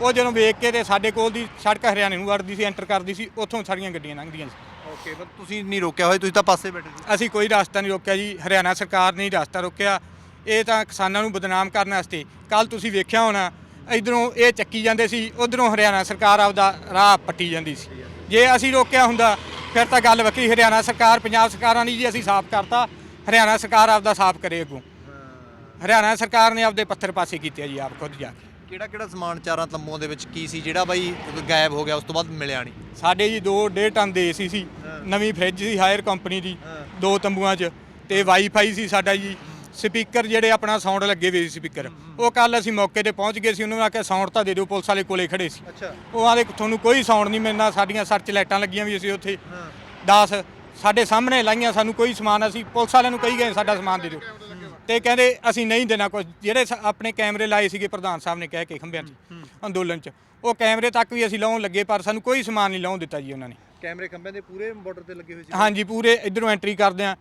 ਉਹ ਜਦੋਂ ਵੇਖ ਕੇ ਤੇ ਸਾਡੇ ਕੋਲ ਦੀ ਸੜਕ ਹਰਿਆਣੇ ਨੂੰ ਵੜਦੀ ਸੀ ਐਂਟਰ ਕਰਦੀ ਸੀ ਉੱਥੋਂ ਸਾਰੀਆਂ ਗੱਡੀਆਂ ਲੰਘਦੀਆਂ ਸੀ। ਓਕੇ ਪਰ ਤੁਸੀਂ ਨਹੀਂ ਰੋਕਿਆ ਹੋਇਆ ਤੁਸੀਂ ਤਾਂ ਪਾਸੇ ਬੈਠੇ ਸੀ। ਅਸੀਂ ਕੋਈ ਰਸਤਾ ਨਹੀਂ ਰੋਕਿਆ ਜੀ ਹਰਿਆਣਾ ਸਰਕਾਰ ਨੇ ਹੀ ਰਸਤਾ ਰੋਕਿਆ। ਇਹ ਤਾਂ ਕਿਸਾਨਾਂ ਨੂੰ ਬਦਨਾਮ ਕਰਨ ਵਾਸਤੇ ਕੱਲ ਤੁਸੀਂ ਵੇਖਿਆ ਹੋਣਾ ਇਧਰੋਂ ਇਹ ਚੱਕੀ ਜਾਂਦੇ ਸੀ ਉਧਰੋਂ ਹਰਿਆਣਾ ਸਰਕਾਰ ਆਪਦਾ ਰਾਹ ਪੱਟੀ ਜਾਂਦੀ ਸੀ। ਜੇ ਅਸੀਂ ਰੋਕਿਆ ਹੁੰਦਾ ਫਿਰ ਤਾਂ ਗੱਲ ਵੱਖਰੀ ਹਰਿਆਣਾ ਸਰਕਾਰ ਪੰਜਾਬ ਸਰਕਾਰਾਂ ਨਹੀਂ ਜੀ ਅਸੀਂ ਸਾਫ਼ ਕਰਤਾ ਹਰਿਆਣਾ ਸਰਕਾਰ ਆਪਦਾ ਸਾਫ਼ ਕਰੇ ਅੱਗੋਂ। ਹਰਿਆਣਾ ਸਰਕਾਰ ਨੇ ਆਪਦੇ ਪੱਥਰ ਪਾਸੇ ਕੀਤੇ ਜੀ ਆਪ ਖੁਦ ਜਾ ਕੇ। ਕਿਹੜਾ ਕਿਹੜਾ ਸਮਾਨ ਚਾਰਾਂ ਤੰਬੂਆਂ ਦੇ ਵਿੱਚ ਕੀ ਸੀ? ਜਿਹੜਾ ਬਾਈ ਗਾਇਬ ਹੋ ਗਿਆ ਉਸ ਤੋਂ ਬਾਅਦ ਮਿਲਿਆ ਨਹੀਂ। ਸਾਡੇ ਜੀ 2 ਡੇਢ ਟਨ ਦੇ ਏਸੀ ਸੀ। ਨਵੀਂ ਫ੍ਰਿਜ ਸੀ ਹਾਇਰ ਕੰਪਨੀ ਦੀ। ਦੋ ਤੰਬੂਆਂ 'ਚ। ਤੇ ਵਾਈਫਾਈ ਸੀ ਸਾਡਾ ਜੀ। ਸਪੀਕਰ ਜਿਹੜੇ ਆਪਣਾ ਸਾਊਂਡ ਲੱਗੇ ਹੋਏ ਸੀ ਸਪੀਕਰ। ਉਹ ਕੱਲ ਅਸੀਂ ਮੌਕੇ ਤੇ ਪਹੁੰਚ ਗਏ ਸੀ ਉਹਨਾਂ ਨੇ ਆਖਿਆ ਸਾਊਂਡ ਤਾਂ ਦੇ ਦਿਓ ਪੁਲਿਸ ਵਾਲੇ ਕੋਲੇ ਖੜੇ ਸੀ। ਅੱਛਾ। ਉਹ ਆਦੇ ਤੁਹਾਨੂੰ ਕੋਈ ਸਾਊਂਡ ਨਹੀਂ ਮਿਲਣਾ ਸਾਡੀਆਂ ਸਰਚ ਲਾਈਟਾਂ ਲੱਗੀਆਂ ਵੀ ਸੀ ਉੱਥੇ। ਹਾਂ। 10 ਸਾਡੇ ਸਾਹਮਣੇ ਲਾਈਆਂ ਸਾਨੂੰ ਕੋਈ ਸਮਾਨ ਅਸੀਂ ਪੁਲਿਸ ਵਾਲਿਆਂ ਨੂੰ ਕਹੀ ਗਏ ਸਾਡਾ ਸਮਾਨ ਦੇ ਦਿਓ। ਤੇ ਕਹਿੰਦੇ ਅਸੀਂ ਨਹੀਂ ਦੇਣਾ ਕੁਝ ਜਿਹੜੇ ਸ- ਆਪਣੇ ਕੈਮਰੇ ਲਾਏ ਸੀਗੇ ਪ੍ਰਧਾਨ ਸਾਹਿਬ ਨੇ ਕਹਿ ਕੇ ਖੰਭਿਆਂ 'ਚ ਅੰਦੋਲਨ 'ਚ। ਉਹ ਕੈਮਰੇ ਤੱਕ ਵੀ ਅਸੀਂ ਲਾਉਣ ਲੱਗੇ ਪਰ ਸਾਨੂੰ ਕੋਈ ਸਮਾਨ ਨਹੀਂ ਲਾਉਣ ਦਿੱਤਾ ਜੀ ਉਹਨਾਂ ਨੇ। ਕੈਮਰੇ ਖੰਭਿਆਂ ਦੇ ਪੂਰੇ ਬਾਰਡਰ ਤੇ ਲੱਗੇ ਹੋਏ ਸੀ? ਹਾਂਜੀ ਪੂਰੇ ਇਧਰੋਂ ਐਂਟਰੀ ਕਰਦੇ ਆ।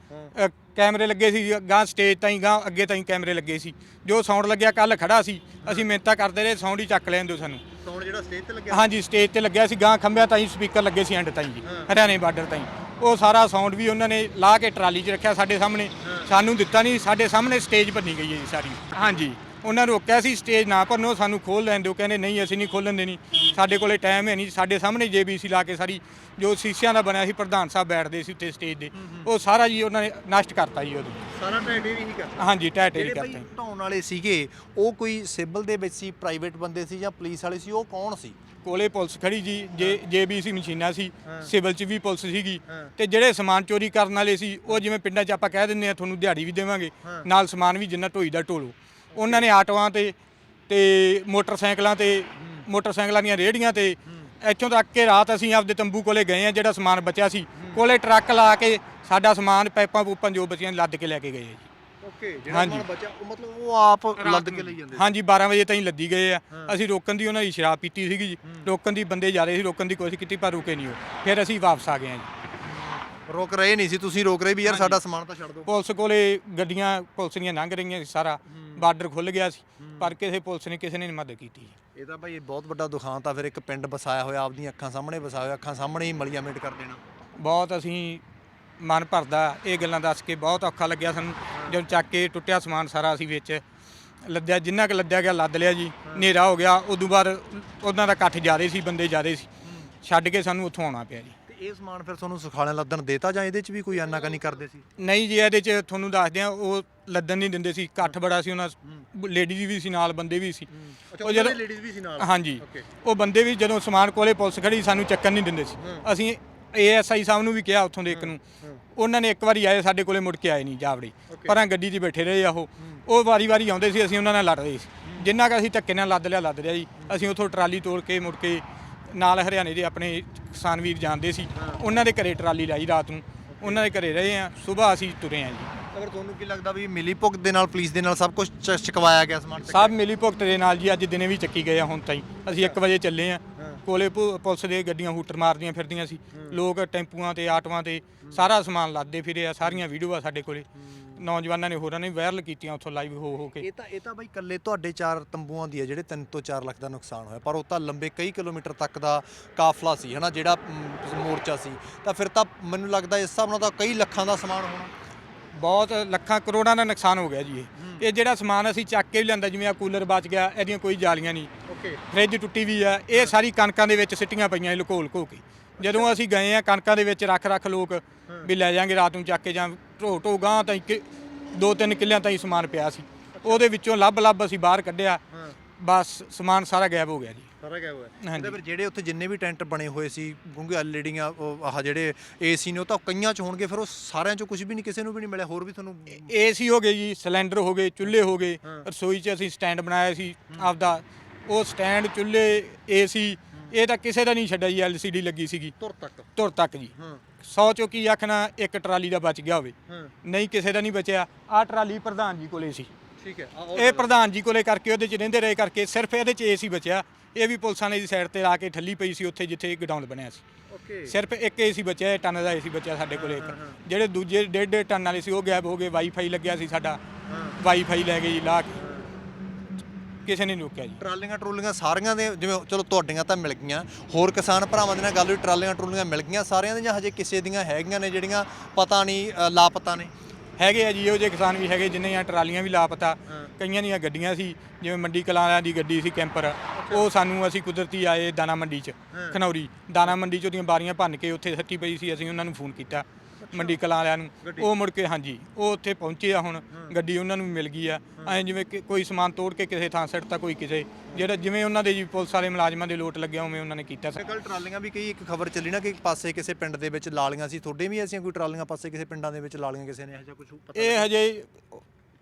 ਕੈਮਰੇ ਲੱਗੇ ਸੀ ਗਾਂ ਸਟੇਜ ਤਾਈਂ ਗਾਂ ਅੱਗੇ ਤਾਈਂ ਕੈਮਰੇ ਲੱਗੇ ਸੀ। ਜੋ ਸਾਊਂਡ ਲੱਗਿਆ ਕੱਲ ਖੜਾ ਸੀ। ਅਸੀਂ ਮਿਹਨਤਾਂ ਕਰਦੇ ਰਹੇ ਸਾਊਂਡ ਹੀ ਚੱਕ ਲੈਣ ਦਿਓ ਸਾਨੂੰ। ਸਾਊਂਡ ਜਿਹੜਾ ਸਟੇਜ ਤੇ ਲੱਗਿਆ? ਹਾਂਜੀ ਸਟੇਜ ਤੇ ਲੱਗਿਆ ਸੀ ਗਾਂ ਖੰਭਿਆਂ ਤਾਈਂ ਸਪੀਕਰ ਲੱਗੇ ਸੀ ਐਂਡ ਤਾਈਂ ਜੀ ਹਰਿਆਣੇ ਬਾਰਡਰ ਤਾਈਂ। ਉਹ ਸਾਰਾ ਸਾਊਂਡ ਵੀ ਉਹਨਾਂ ਨੇ ਲਾ ਕੇ ਟਰਾਲੀ 'ਚ ਰੱਖਿਆ ਸਾਡੇ ਸਾਹਮਣੇ। ਸਾਨੂੰ ਦਿੱਤਾ ਨਹੀਂ ਸਾਡੇ ਸਾਹਮਣੇ ਸਟੇਜ ਭੰਨੀ ਗਈ ਹੈ ਜੀ ਸਾਰੀ। ਹਾਂਜੀ। ਉਹਨਾਂ ਰੋਕਿਆ ਸੀ ਸਟੇਜ ਨਾ ਭੰਨੋ ਸਾਨੂੰ ਖੋਲ ਲੈਣ ਦਿਓ। ਕਹਿੰਦੇ ਨਹੀਂ ਅਸੀਂ ਨਹੀਂ ਖੋਲਣ ਦੇਣੀ। ਸਾਡੇ ਕੋਲੇ ਟਾਈਮ ਹੈ ਨਹੀਂ। ਸਾਡੇ ਸਾਹਮਣੇ ਜੇਬੀਸੀ ਲਾ ਕੇ ਸਾਰੀ ਜੋ ਸੀਸਿਆਂ ਦਾ ਬਣਿਆ ਸੀ ਪ੍ਰਧਾਨ ਸਾਹਿਬ ਬੈਠਦੇ ਸੀ ਉੱਤੇ ਸਟੇਜ ਦੇ। ਉਹ ਸਾਰਾ ਜੀ ਉਹਨਾਂ ਨੇ ਨਸ਼ਟ ਕਰਤਾ ਜੀ ਉਦੋਂ ਸਾਰਾ ਟ੍ਰੈਂਡ ਹੀ ਕਰਤਾ। ਹਾਂਜੀ ਟੈ ਟੇਰੀ ਜਿਹੜੇ ਕਰਤਾ। ਢਾਉਣ ਵਾਲੇ ਸੀਗੇ ਉਹ ਕੋਈ ਸਿਵਲ ਦੇ ਵਿੱਚ ਸੀ ਪ੍ਰਾਈਵੇਟ ਬੰਦੇ ਸੀ ਜਾਂ ਪੁਲਿਸ ਵਾਲੇ ਸੀ ਉਹ ਕੌਣ ਸੀ? ਕੋਲੇ ਪੁਲਿਸ ਖੜੀ ਜੀ ਜੇ ਜੇਬੀਸੀ ਮਸ਼ੀਨਾਂ ਸੀ ਸਿਵਲ 'ਚ ਵੀ ਪੁਲਿਸ ਸੀਗੀ। ਤੇ ਜਿਹੜੇ ਸਮਾਨ ਚੋਰੀ ਕਰਨ ਵਾਲੇ ਸੀ ਉਹ ਜਿਵੇਂ ਪਿੰਡਾਂ 'ਚ ਆਪਾਂ ਕਹਿ ਦਿੰਦੇ ਆ ਤੁਹਾਨੂੰ ਦਿਹਾੜੀ ਵੀ ਦੇਵਾਂਗੇ ਨਾਲ ਸਮਾਨ ਵੀ ਜਿੰਨਾ ਢੋਈ ਦਾ ਢੋਲੋ। ਉਹਨਾਂ ਨੇ ਆਟੋਆਂ ਤੇ ਤੇ ਮੋਟਰਸਾਈਕਲਾਂ ਤੇ ਮੋਟਰਸਾਈਕਲਾਂ ਦੀਆਂ ਰੇਹੜੀਆਂ ਤੇ ਇੱਥੋਂ ਤੱਕ ਕਿ ਰਾਤ ਅਸੀਂ ਆਪਦੇ ਤੰਬੂ ਕੋਲੇ ਗਏ ਆ ਜਿਹੜਾ ਸਮਾਨ ਬਚਿਆ ਸੀ ਕੋਲੇ ਟਰੱਕ ਲਾ ਕੇ ਸਾਡਾ ਸਮਾਨ ਪੈਪਾਂ ਪੂਪਾਂ ਜੋ ਬਚੀਆਂ ਲੱਦ ਕੇ ਲੈ ਕੇ ਗਏ ਜੀ। ਓਕੇ ਜਿਹੜਾ ਹਾਂਜੀ। ਸਮਾਨ ਬਚਿਆ ਉਹ ਮਤਲਬ ਉਹ ਆਪ ਲੱਦ ਕੇ ਲਈ ਜਾਂਦੇ ਹਾਂਜੀ 12 ਵਜੇ ਤਾਈਂ ਲੱਦੀ ਗਏ ਆ। ਅਸੀਂ ਰੋਕਣ ਦੀ ਉਹਨਾਂ ਦੀ ਸ਼ਰਾਬ ਪੀਤੀ ਸੀਗੀ ਜੀ। ਰੋਕਣ ਦੀ ਬੰਦੇ ਜਾ ਰਹੇ ਸੀ ਰੋਕਣ ਦੀ ਕੋਸ਼ਿਸ਼ ਕੀਤੀ ਪਰ ਰੁਕੇ ਨਹੀਂ ਉਹ। ਫਿਰ ਅਸੀਂ ਵਾਪਸ ਆ ਗਏ ਆ ਜੀ। ਰੋਕ ਰਹੇ ਨਹੀਂ ਸੀ ਤੁਸੀਂ ਰੋਕ ਰਹੇ ਵੀ ਯਾਰ ਸਾਡਾ ਸਮਾਨ ਤਾਂ ਛੱਡ ਦਿਓ। ਪੁਲਿਸ ਕੋਲੇ ਗੱਡੀਆਂ ਪੁਲਿਸ ਦੀਆਂ ਲੰਘ ਰਹੀਆਂ ਸੀ ਸਾਰਾ। ਬਾਰਡਰ ਖੁੱਲ ਗਿਆ ਸੀ। ਪਰ ਕਿਸੇ ਪੁਲਿਸ ਨੇ ਕਿਸੇ ਨੇ ਨਹੀਂ ਮਦਦ ਕੀਤੀ ਇਹ ਤਾਂ ਭਾਈ ਬਹੁਤ ਵੱਡਾ ਦੁਖਾਂਤ ਆ ਫਿਰ ਇੱਕ ਪਿੰਡ ਵਸਾਇਆ ਹੋਇਆ ਆਪਦੀਆਂ ਅੱਖਾਂ ਸਾਹਮਣੇ ਵਸਾਇਆ ਹੋਇਆ ਅੱਖਾਂ ਸਾਹਮਣੇ ਹੀ ਮਲੀਆਂ ਮਿੰਟ ਕਰ ਦੇਣਾ। ਬਹੁਤ ਅਸੀਂ ਮਨ ਭਰਦਾ ਇਹ ਗੱਲਾਂ ਦੱਸ ਕੇ ਬਹੁਤ ਔਖਾ ਲੱਗਿਆ ਸਾਨੂੰ। ਜਦੋਂ ਚੱਕ ਕੇ ਟੁੱਟਿਆ ਸਮਾਨ ਸਾਰਾ ਅਸੀਂ ਵਿੱਚ ਲੱਦਿਆ ਜਿੰਨਾ ਕੁ ਲੱਦਿਆ ਗਿਆ ਲੱਦ ਲਿਆ ਜੀ। ਹਨੇਰਾ ਹੋ ਗਿਆ ਉਦੋਂ ਬਾਅਦ ਉਹਨਾਂ ਦਾ ਇਕੱਠ ਜ਼ਿਆਦੇ ਸੀ ਬੰਦੇ ਜ਼ਿਆਦੇ ਸੀ। ਛੱਡ ਕੇ ਸਾਨੂੰ ਉੱਥੋਂ ਆਉਣਾ ਪਿਆ ਜੀ। ਤੇ ਇਹ ਸਮਾਨ ਫਿਰ ਤੁਹਾਨੂੰ ਸੁਖਾਲਿਆਂ ਲੱਦਣ ਦੇਤਾ ਜਾਂ ਇਹਦੇ ਚ ਵੀ ਕੋਈ ਆਨਾਕਾਨੀ ਕਰਦੇ ਸੀ? ਨਹੀਂ ਜੀ ਇਹਦੇ ਚ ਤੁਹਾਨੂੰ ਦੱਸਦੇ ਆ ਉਹ ਲੱਦਣ ਨਹੀਂ ਦਿੰਦੇ ਸੀ। ਇਕੱਠ ਬੜਾ ਸੀ ਉਹਨਾਂ ਲੇਡੀਜ਼ ਵੀ ਸੀ ਨਾਲ ਬੰਦੇ ਵੀ ਸੀ। ਉਹ ਜਦੋਂ ਲੇਡੀਜ਼ ਵੀ ਸੀ ਨਾਲ? ਹਾਂਜੀ। ਉਹ ਬੰਦੇ ਵੀ ਜਦੋਂ ਸਮਾਨ ਕੋਲੇ ਪੁਲਿਸ ਖੜੀ ਸਾਨੂੰ ਚੱਕਣ ਨਹੀਂ ਦਿੰਦੇ ਸੀ। ਅਸੀਂ ਏਐਸਆਈ ਸਾਹਿਬ ਨੂੰ ਵੀ ਕਿਹਾ ਉੱਥੋਂ ਦੇ ਇੱਕ ਨੂੰ। ਉਹਨਾਂ ਨੇ ਇੱਕ ਵਾਰੀ ਆਏ ਸਾਡੇ ਕੋਲੇ ਮੁੜ ਕੇ ਆਏ ਨਹੀਂ ਜਾਵੜੀ। ਪਰਾਂ ਗੱਡੀ 'ਚ ਬੈਠੇ ਰਹੇ ਆ ਉਹ। ਉਹ ਵਾਰੀ-ਵਾਰੀ ਆਉਂਦੇ ਸੀ ਅਸੀਂ ਉਹਨਾਂ ਨਾਲ ਲੜ ਰਹੇ ਸੀ। ਜਿੰਨਾ ਕੁ ਅਸੀਂ ਧੱਕੇ ਨਾਲ ਲੱਦ ਲਿਆ ਲੱਦ ਲਿਆ ਜੀ। ਅਸੀਂ ਉੱਥੋਂ ਟਰਾਲੀ ਤੋੜ ਕੇ ਮੁੜ ਕੇ ਨਾਲ ਹਰਿਆਣੇ ਦੇ ਆਪਣੇ ਕਿਸਾਨ ਵੀਰ ਜਾਂਦੇ ਸੀ। ਉਹਨਾਂ ਦੇ ਘਰੇ ਟਰਾਲੀ ਲਾਈ ਰਾਤ ਨੂੰ। ਉਹਨਾਂ ਦੇ ਘਰੇ ਰਹੇ ਆ ਸਵੇਰ ਅਸੀਂ ਤੁਰੇ ਆ ਜੀ। ਅਗਰ ਤੁਹਾਨੂੰ ਕੀ ਲੱਗਦਾ ਵੀ ਮਿਲੀ ਭੁਗਤ ਦੇ ਨਾਲ ਪੁਲਿਸ ਦੇ ਨਾਲ ਸਭ ਕੁਝ ਚਕਵਾਇਆ ਗਿਆ ਸਮਾਨ ਸਭ ਮਿਲੀ ਭੁਗਤ ਦੇ ਨਾਲ ਜੀ ਅੱਜ ਦਿਨੇ ਵੀ ਚੱਕੀ ਗਏ ਆ ਹੁਣ ਤਾਈਂ। ਅਸੀਂ 1 ਵਜੇ ਚੱਲੇ ਆ। ਕੋਲੇ ਪੁ- ਪੁਲਿਸ ਦੇ ਗੱਡੀਆਂ ਹੂਟਰ ਮਾਰਦੀਆਂ ਫਿਰਦੀਆਂ ਸੀ। ਲੋਕ ਟੈਂਪੂਆਂ ਤੇ ਆਟੋਆਂ ਤੇ ਸਾਰਾ ਸਮਾਨ ਲਾਦੇ ਫਿਰੇ ਆ ਸਾਰੀਆਂ ਵੀਡੀਓ ਆ ਸਾਡੇ ਕੋਲੇ। ਨੌਜਵਾਨਾਂ ਨੇ ਹੋਰਾਂ ਨੇ ਵਾਇਰਲ ਕੀਤੀਆਂ ਉੱਥੋਂ ਲਾਈਵ ਹੋ ਹੋ ਕੇ। ਇਹ ਤਾਂ ਇਹ ਤਾਂ ਬਾਈ ਕੱਲੇ ਤੁਹਾਡੇ ਚਾਰ ਤੰਬੂਆਂ ਦੀ ਹੈ ਜਿਹੜੇ 3 ਤੋਂ 4 ਲੱਖ ਦਾ ਨੁਕਸਾਨ ਹੋਇਆ ਪਰ ਉਹ ਤਾਂ ਲੰਬੇ ਕਈ ਕਿਲੋਮੀਟਰ ਤੱਕ ਦਾ ਕਾਫਲਾ ਸੀ ਹਨਾ ਜਿਹੜਾ ਮ, ਮੋਰਚਾ ਸੀ। ਤਾਂ ਫਿਰ ਤਾਂ ਮੈਨੂੰ ਲੱਗਦਾ ਇਸ ਹਿਸਾਬ ਨਾਲ ਤਾਂ ਕਈ ਲੱਖਾਂ ਦਾ ਸਮਾਨ ਹੋਣਾ। ਬਹੁਤ ਲੱਖਾਂ ਕਰੋੜਾਂ ਦਾ ਨੁਕਸਾਨ ਹੋ ਗਿਆ ਜੀ ਇਹ। ਇਹ ਜਿਹੜਾ ਸਮਾਨ ਅਸੀਂ ਚੱਕ ਕੇ ਵੀ ਲਿਆਂਦਾ ਜਿਵੇਂ ਆ ਕੂਲਰ ਬਚ ਗਿਆ ਇਹਦੀਆਂ ਕੋਈ ਜਾਲੀਆਂ ਨਹੀਂ। ਓਕੇ। ਫ੍ਰਿਜ ਟੁੱਟੀ ਵੀ ਆ ਇਹ ਸਾਰੀ ਕਣਕਾਂ ਦੇ ਵਿੱਚ ਸਿੱਟੀਆਂ ਪਈਆਂ ਸੀ ਲੁਕੋ ਲੁਕੋ ਕੇ। ਜਦੋਂ ਅਸੀਂ ਗਏ ਆ ਕਣਕਾਂ ਦੇ ਵਿੱਚ ਰੱਖ ਰੱਖ ਲੋਕ ਵੀ ਲੈ ਜਾਾਂਗੇ ਰਾਤ ਨੂੰ ਚੱਕ ਕੇ ਜਾਂ ਢੋ ਢੋ ਗਾਂ ਤਾਂ ਦੋ ਤਿੰਨ ਕਿੱਲਿਆਂ ਤਾਈਂ ਸਮਾਨ ਪਿਆ ਸੀ। ਉਹਦੇ ਵਿੱਚੋਂ ਲੱਭ ਲੱਭ ਅਸੀਂ ਬਾਹਰ ਕੱਢਿਆ। ਬਸ ਸਮਾਨ ਸਾਰਾ ਗਾਇਬ ਹੋ ਗਿਆ ਜੀ। ਸਾਰਾ ਗਿਆ। ਹੋਇਆ ਹਾਂਜੀ। ਇਹਦੇ ਫਿਰ ਜਿਹੜੇ ਉੱਥੇ ਜਿੰਨੇ ਵੀ ਟੈਂਟ ਬਣੇ ਹੋਏ ਸੀ ਕਿਉਂਕਿ ਐਲਈਡੀਆਂ ਆਹ ਜਿਹੜੇ ਏਸੀ ਨੇ ਉਹ ਤਾਂ ਕਈਆਂ ਚ ਹੋਣਗੇ ਫਿਰ ਉਹ ਸਾਰਿਆਂ ਚੋਂ ਕੁਝ ਵੀ ਨਹੀਂ ਕਿਸੇ ਨੂੰ ਵੀ ਨਹੀਂ ਮਿਲਿਆ ਹੋਰ ਵੀ ਤੁਹਾਨੂੰ ਏਸੀ ਹੋ ਗਏ ਜੀ ਸਿਲੰਡਰ ਹੋ ਗਏ ਚੁੱਲ੍ਹੇ ਹੋ ਗਏ ਰਸੋਈ 'ਚ ਅਸੀਂ ਸਟੈਂਡ ਬਣਾਇਆ ਸੀ ਆਪਦਾ। ਉਹ ਸਟੈਂਡ ਚੁੱਲ੍ਹੇ ਏਸੀ ਇਹ ਤਾਂ ਕਿਸੇ ਦਾ ਨਹੀਂ ਛੱਡਿਆ ਜੀ ਐਲਸੀਡੀ ਲੱਗੀ ਸੀਗੀ। ਤੁਰ ਤੱਕ। ਤੁਰ ਤੱਕ ਜੀ। ਹਾਂ। 100 ਚੋਂ ਕੀ ਆਖਣਾ ਇੱਕ ਟਰਾਲੀ ਦਾ ਬਚ ਗਿਆ ਹੋਵੇ। ਹਾਂ। ਨਹੀਂ ਕਿਸੇ ਦਾ ਨਹੀਂ ਬਚਿਆ। ਆ ਟਰਾਲੀ ਪ੍ਰਧਾਨ ਜੀ ਕੋਲੇ ਸੀ। ਠੀਕ ਹੈ। ਇਹ ਪ੍ਰਧਾਨ ਜੀ ਕੋਲੇ ਕਰਕੇ ਉਹਦੇ 'ਚ ਰਹਿੰਦੇ ਰਹੇ ਕਰਕੇ ਸਿਰਫ ਇਹਦੇ 'ਚ ਏਸੀ ਬਚਿਆ। ਇਹ ਵੀ ਪੁਲਿਸਾਂ ਨੇ ਦੀ ਸਾਈਡ ਤੇ ਲਾ ਕੇ ਠੱਲੀ ਪਈ ਸੀ ਉੱਥੇ ਜਿੱਥੇ ਗਡਾਊਨ ਬਣਿਆ ਸੀ। ਓਕੇ ਸਿਰਫ ਇੱਕ ਏਸੀ ਬਚਿਆ ਇਹ ਟਨ ਦਾ ਏਸੀ ਬਚਿਆ ਸਾਡੇ ਕੋਲੇ ਇੱਕ। ਜਿਹੜੇ ਦੂਜੇ ਡੇਢ ਡੇਢ ਟਨ ਵਾਲੇ ਸੀ ਉਹ ਗਾਇਬ ਹੋ ਗਏ ਵਾਈਫਾਈ ਲੱਗਿਆ ਸੀ ਸਾਡਾ। ਵਾਈਫਾਈ ਲੈ ਗਏ ਜੀ ਲਾ ਕੇ। ਕਿਸੇ ਨੇ ਰੋਕਿਆ ਜੀ। ਟਰਾਲੀਆਂ ਟਰੋਲੀਆਂ ਸਾਰੀਆਂ ਦੇ ਜਿਵੇਂ ਚਲੋ ਤੁਹਾਡੀਆਂ ਤਾਂ ਮਿਲ ਗਈਆਂ। ਹੋਰ ਕਿਸਾਨ ਭਰਾਵਾਂ ਦੇ ਨਾਲ ਗੱਲ ਹੋਈ ਟਰਾਲੀਆਂ ਟਰੋਲੀਆਂ ਮਿਲ ਗਈਆਂ ਸਾਰਿਆਂ ਦੀਆਂ ਹਜੇ ਕਿਸੇ ਦੀਆਂ ਹੈਗੀਆਂ ਨੇ ਜਿਹੜੀਆਂ ਪਤਾ ਨਹੀਂ ਲਾਪਤਾ ਨੇ। ਹੈਗੇ ਆ ਜੀ ਇਹੋ ਜਿਹੇ ਕਿਸਾਨ ਵੀ ਹੈਗੇ ਜਿਨ੍ਹਾਂ ਦੀਆਂ ਟਰਾਲੀਆਂ ਵੀ ਲਾਪਤਾ। ਕਈਆਂ ਦੀਆਂ ਗੱਡੀਆਂ ਸੀ ਜਿਵੇਂ ਮੰਡੀ ਕਲਾਂ ਦੀ ਗੱਡੀ ਸੀ ਕੈਂਪਰ। ਉਹ ਸਾਨੂੰ ਅਸੀਂ ਕੁਦਰਤੀ ਆਏ ਦਾਣਾ ਮੰਡੀ 'ਚ ਖਨੌਰੀ। ਦਾਣਾ ਮੰਡੀ 'ਚ ਉਹਦੀਆਂ ਬਾਰੀਆਂ ਭੰਨ ਕੇ ਉੱਥੇ ਸੱਟੀ ਪਈ ਸੀ ਅਸੀਂ ਉਹਨਾਂ ਨੂੰ ਫੋਨ ਕੀਤਾ। ਮੰਡੀ ਕਲਾਂ ਵਾਲਿਆਂ ਨੂੰ। ਉਹ ਮੁੜ ਕੇ ਹਾਂਜੀ ਉਹ ਉੱਥੇ ਪਹੁੰਚੇ ਆ ਹੁਣ। ਗੱਡੀ ਉਹਨਾਂ ਨੂੰ ਮਿਲ ਗਈ ਆ। ਐ ਜਿਵੇਂ ਕਿ ਕੋਈ ਸਮਾਨ ਤੋੜ ਕੇ ਕਿਸੇ ਥਾਂ ਸਿੱਟਤਾ ਕੋਈ ਕਿਸੇ। ਜਿਹੜਾ ਜਿਵੇਂ ਉਹਨਾਂ ਦੇ ਜੀ ਪੁਲਿਸ ਵਾਲੇ ਮੁਲਾਜ਼ਮਾਂ ਦੇ ਲੋਟ ਲੱਗਿਆ ਉਵੇਂ ਉਹਨਾਂ ਨੇ ਕੀਤਾ ਤੇ ਕੱਲ ਟਰਾਲੀਆਂ ਵੀ ਕਈ ਇੱਕ ਖਬਰ ਚੱਲੀ ਨਾ ਕਿ ਇੱਕ ਪਾਸੇ ਕਿਸੇ ਪਿੰਡ ਦੇ ਵਿੱਚ ਲਾਲੀਆਂ ਸੀ। ਤੁਹਾਡੇ ਵੀ ਐਸੀਆਂ ਕੋਈ ਟਰਾਲੀਆਂ ਪਾਸੇ ਕਿਸੇ ਪਿੰਡਾਂ ਦੇ ਵਿੱਚ ਲਾਲੀਆਂ ਕਿਸੇ ਨੇ? ਇਹੋ ਜਿਹਾ ਕੁਝ ਪਤਾ ਇਹ ਹਜੇ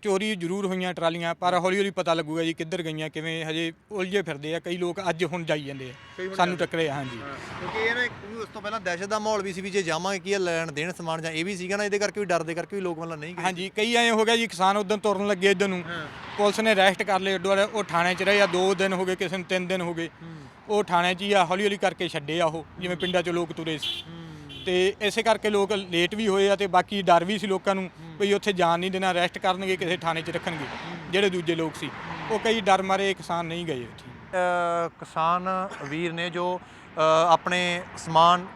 ਚੋਰੀ ਜ਼ਰੂਰ ਹੋਈਆਂ ਟਰਾਲੀਆਂ ਪਰ ਹੌਲੀ ਹੌਲੀ ਪਤਾ ਲੱਗੂਗਾ ਜੀ ਕਿੱਧਰ ਗਈਆਂ ਕਿਵੇਂ ਹਜੇ ਉਲਝੇ ਫਿਰਦੇ ਆ। ਕਈ ਲੋਕ ਅੱਜ ਹੁਣ ਜਾਈ ਜਾਂਦੇ ਆ। ਸਾਨੂੰ ਟੱਕਰੇ ਆ ਹਾਂਜੀ। ਕਿਉਂਕਿ ਇਹ ਨਾ ਇੱਕ ਵੀ ਉਸ ਤੋਂ ਪਹਿਲਾਂ ਦਹਿਸ਼ਤ ਦਾ ਮਾਹੌਲ ਵੀ ਸੀ ਵੀ ਜੇ ਜਾਵਾਂਗੇ ਕੀ ਆ ਲੈਣ ਦੇਣ ਸਮਾਨ ਜਾਂ ਇਹ ਵੀ ਸੀਗਾ ਨਾ ਇਹਦੇ ਕਰਕੇ ਵੀ ਡਰਦੇ ਕਰਕੇ ਵੀ ਲੋਕ ਮਤਲਬ ਨਹੀਂ ਗਏ। ਹਾਂਜੀ ਕਈ ਐ ਹੋ ਗਿਆ ਜੀ ਕਿਸਾਨ ਉਦੋਂ ਤੁਰਨ ਲੱਗੇ ਇਧਰ ਨੂੰ। ਪੁਲਿਸ ਨੇ ਅਰੈਸਟ ਕਰ ਲਏ ਅੱਡੋ ਵਾਲੇ ਉਹ ਥਾਣੇ 'ਚ ਰਹੇ ਆ ਦੋ ਦਿਨ ਹੋ ਗਏ ਕਿਸੇ ਨੂੰ ਤਿੰਨ ਦਿਨ ਹੋ ਗਏ। ਉਹ ਥਾਣੇ 'ਚ ਹੀ ਆ ਹੌਲੀ ਹੌਲੀ ਕਰਕੇ ਛੱਡੇ ਆ ਉਹ ਜਿਵੇਂ ਪਿੰਡਾਂ 'ਚ ਲੋਕ ਤੁਰੇ ਸੀ। ਤੇ ਇਸੇ ਕਰਕੇ ਲੋਕ ਲੇਟ ਵੀ ਹੋਏ ਆ ਤੇ ਬਾਕੀ ਡਰ ਵੀ ਸੀ ਲੋਕਾਂ ਨੂੰ ਵੀ ਉੱਥੇ ਜਾਣ ਨਹੀਂ ਦੇਣਾ ਅਰੈਸਟ ਕਰਨਗੇ ਕਿਸੇ ਥਾਣੇ 'ਚ ਰੱਖਣਗੇ ਜਿਹੜੇ ਦੂਜੇ ਲੋਕ ਸੀ। ਉਹ ਕਈ ਡਰ ਮਾਰੇ ਕਿਸਾਨ ਨਹੀਂ ਗਏ ਉੱਥੇ ਕਿਸਾਨ ਵੀਰ ਨੇ ਜੋ ਆਪਣੇ ਸਮਾਨ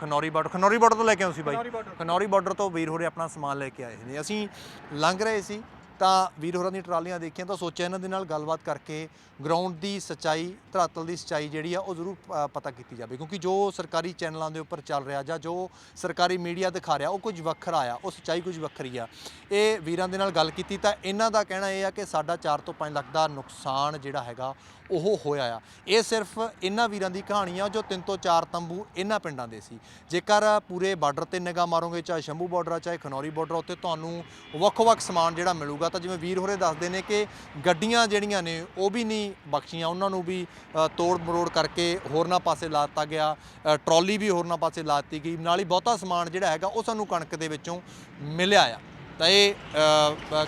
ਖਨੌਰੀ ਬਾਰਡਰ ਖਨੌਰੀ ਬਾਰਡਰ ਤੋਂ ਲੈ ਕੇ ਆਏ ਸੀ ਬਾਈ? ਖਨੌਰੀ ਬਾਰਡਰ ਤੋਂ ਵੀਰ ਹੋਰੇ ਆਪਣਾ ਸਮਾਨ ਲੈ ਕੇ ਆਏ ਨੇ। ਅਸੀਂ ਲੰਘ ਰਹੇ ਸੀ। ਤਾਂ ਵੀਰ ਹੋਰਾਂ ਦੀਆਂ ਟਰਾਲੀਆਂ ਦੇਖੀਆਂ ਤਾਂ ਸੋਚਿਆ ਇਹਨਾਂ ਦੇ ਨਾਲ ਗੱਲਬਾਤ ਕਰਕੇ ਗਰਾਊਂਡ ਦੀ ਸੱਚਾਈ, ਧਰਾਤਲ ਦੀ ਸੱਚਾਈ ਜਿਹੜੀ ਆ ਉਹ ਜ਼ਰੂਰ ਪਤਾ ਕੀਤੀ ਜਾਵੇ। ਕਿਉਂਕਿ ਜੋ ਸਰਕਾਰੀ ਚੈਨਲਾਂ ਦੇ ਉੱਪਰ ਚੱਲ ਰਿਹਾ ਜਾਂ ਜੋ ਸਰਕਾਰੀ ਮੀਡੀਆ ਦਿਖਾ ਰਿਹਾ, ਉਹ ਕੁਝ ਵੱਖਰਾ ਆ, ਉਹ ਸੱਚਾਈ ਕੁਝ ਵੱਖਰੀ ਆ। ਇਹ ਵੀਰਾਂ ਦੇ ਨਾਲ ਗੱਲ ਕੀਤੀ ਤਾਂ ਇਹਨਾਂ ਦਾ ਕਹਿਣਾ ਇਹ ਆ ਕਿ ਸਾਡਾ 4 ਤੋਂ 5 ਲੱਖ ਦਾ ਨੁਕਸਾਨ ਜਿਹੜਾ ਹੈਗਾ ਉਹ ਹੋਇਆ ਆ। ਇਹ ਸਿਰਫ ਇਹਨਾਂ ਵੀਰਾਂ ਦੀ ਕਹਾਣੀ ਆ ਜੋ ਤਿੰਨ ਤੋਂ ਚਾਰ ਤੰਬੂ ਇਹਨਾਂ ਪਿੰਡਾਂ ਦੇ ਸੀ। ਜੇਕਰ ਪੂਰੇ ਬਾਰਡਰ ਤੇ ਨਿਗਾਹ ਮਾਰੋਗੇ ਚਾਹੇ ਸ਼ੰਭੂ ਬਾਰਡਰ ਆ ਚਾਹੇ ਖਨੌਰੀ ਬਾਰਡਰ ਉੱਤੇ ਤੁਹਾਨੂੰ ਵੱਖ-ਵੱਖ ਸਮਾਨ ਜਿਹੜਾ ਮਿਲੂਗਾ। ਤਾਂ ਜਿਵੇਂ ਵੀਰ ਹੋਰੇ ਦੱਸਦੇ ਨੇ ਕਿ ਗੱਡੀਆਂ ਜਿਹੜੀਆਂ ਨੇ ਉਹ ਵੀ ਨਹੀਂ ਬਖਸ਼ੀਆਂ। ਉਹਨਾਂ ਨੂੰ ਵੀ ਤੋੜ ਮਰੋੜ ਕਰਕੇ ਹੋਰਨਾਂ ਪਾਸੇ ਲਾ ਦਿੱਤਾ ਗਿਆ। ਅ, ਟਰਾਲੀ ਵੀ ਹੋਰਨਾਂ ਪਾਸੇ ਲਾ ਦਿੱਤੀ ਗਈ। ਨਾਲ ਹੀ ਬਹੁਤਾ ਸਮਾਨ ਜਿਹੜਾ ਹੈਗਾ ਉਹ ਸਾਨੂੰ ਕਣਕ ਦੇ ਵਿੱਚੋਂ ਮਿਲਿਆ ਆ। ਤਾਂ ਇਹ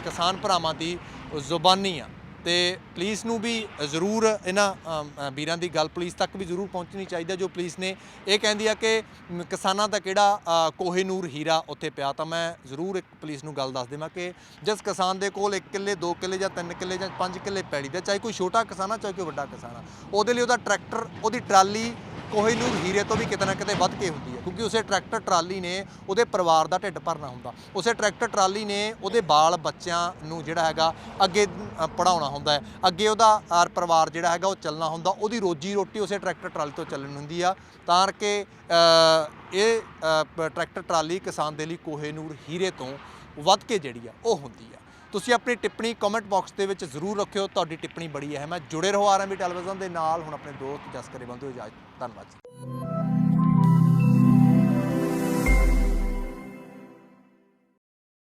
ਕਿਸਾਨ ਭਰਾਵਾਂ ਦੀ ਜ਼ੁਬਾਨੀ ਆ। ਤੇ ਪੁਲਿਸ ਨੂੰ ਵੀ ਜ਼ਰੂਰ ਇਹਨਾਂ ਵੀਰਾਂ ਦੀ ਗੱਲ ਪੁਲਿਸ ਤੱਕ ਵੀ ਜ਼ਰੂਰ ਪਹੁੰਚਣੀ ਚਾਹੀਦੀ ਹੈ ਜੋ ਪੁਲਿਸ ਨੇ ਇਹ ਕਹਿੰਦੀ ਆ ਕਿ ਕਿਸਾਨਾਂ ਦਾ ਕਿਹੜਾ ਅ, ਕੋਹੇਨੂਰ ਹੀਰਾ ਉੱਥੇ ਪਿਆ। ਤਾਂ ਮੈਂ ਜ਼ਰੂਰ ਇੱਕ ਪੁਲਿਸ ਨੂੰ ਗੱਲ ਦੱਸ ਦੇਵਾਂ ਕਿ ਜਿਸ ਕਿਸਾਨ ਦੇ ਕੋਲ 1 ਕਿੱਲੇ 2 ਕਿੱਲੇ ਜਾਂ 3 ਕਿੱਲੇ ਜਾਂ 5 ਕਿੱਲੇ ਪੈੜੀ ਦਾ ਚਾਹੇ ਕੋਈ ਛੋਟਾ ਕਿਸਾਨ ਆ ਚਾਹੇ ਕੋਈ ਵੱਡਾ ਕਿਸਾਨ ਆ ਉਹਦੇ ਲਈ ਉਹਦਾ ਟਰੈਕਟਰ ਉਹਦੀ ਟਰਾਲੀ ਕੋਹੇਨੂਰ ਹੀਰੇ ਤੋਂ ਵੀ ਕਿਤੇ ਨਾ ਕਿਤੇ ਵੱਧ ਕੇ ਹੁੰਦੀ ਹੈ ਕਿਉਂਕਿ ਉਸੇ ਟਰੈਕਟਰ ਟਰਾਲੀ ਨੇ ਉਹਦੇ ਪਰਿਵਾਰ ਦਾ ਢਿੱਡ ਭਰਨਾ ਹੁੰਦਾ। ਉਸੇ ਟਰੈਕਟਰ ਟਰਾਲੀ ਨੇ ਉਹਦੇ ਬਾਲ ਬੱਚਿਆਂ ਨੂੰ ਜਿਹੜਾ ਹੈਗਾ ਅੱਗੇ ਅ, ਪੜਾਉਣਾ ਹੁੰਦਾ ਹੈ। ਅੱਗੇ ਉਹਦਾ ਆਰ ਪਰਿਵਾਰ ਜਿਹੜਾ ਹੈਗਾ ਉਹ ਚੱਲਣਾ ਹੁੰਦਾ ਉਹਦੀ ਰੋਜੀ ਰੋਟੀ ਉਸੇ ਟਰੈਕਟਰ ਟਰਾਲੀ ਤੋਂ ਚੱਲਣ ਹੁੰਦੀ ਆ। ਤਾਂ ਕਿ ਇਹ ਟਰੈਕਟਰ ਟਰਾਲੀ ਕਿਸਾਨ ਦੇ ਲਈ ਕੋਹੇਨੂਰ ਹੀਰੇ ਤੋਂ ਵੱਧ ਕੇ ਜਿਹੜੀ ਆ ਉਹ ਹੁੰਦੀ ਆ। ਤੁਸੀਂ ਆਪਣੀ ਟਿੱਪਣੀ ਕਮੈਂਟ ਬਾਕਸ ਦੇ ਵਿੱਚ ਜ਼ਰੂਰ ਰੱਖਿਓ, ਤੁਹਾਡੀ ਟਿੱਪਣੀ ਬੜੀ ਅਹਿਮ ਹੈ। ਜੁੜੇ ਰਹੋ ਆਰਐਮਬੀ ਟੈਲੀਵਿਜ਼ਨ ਦੇ ਨਾਲ। ਹੁਣ ਆਪਣੇ ਦੋਸਤ ਜਸਕਰੇ ਬੰਦੇ ਇਜਾਜ਼ਤ ਧੰਨਵਾਦ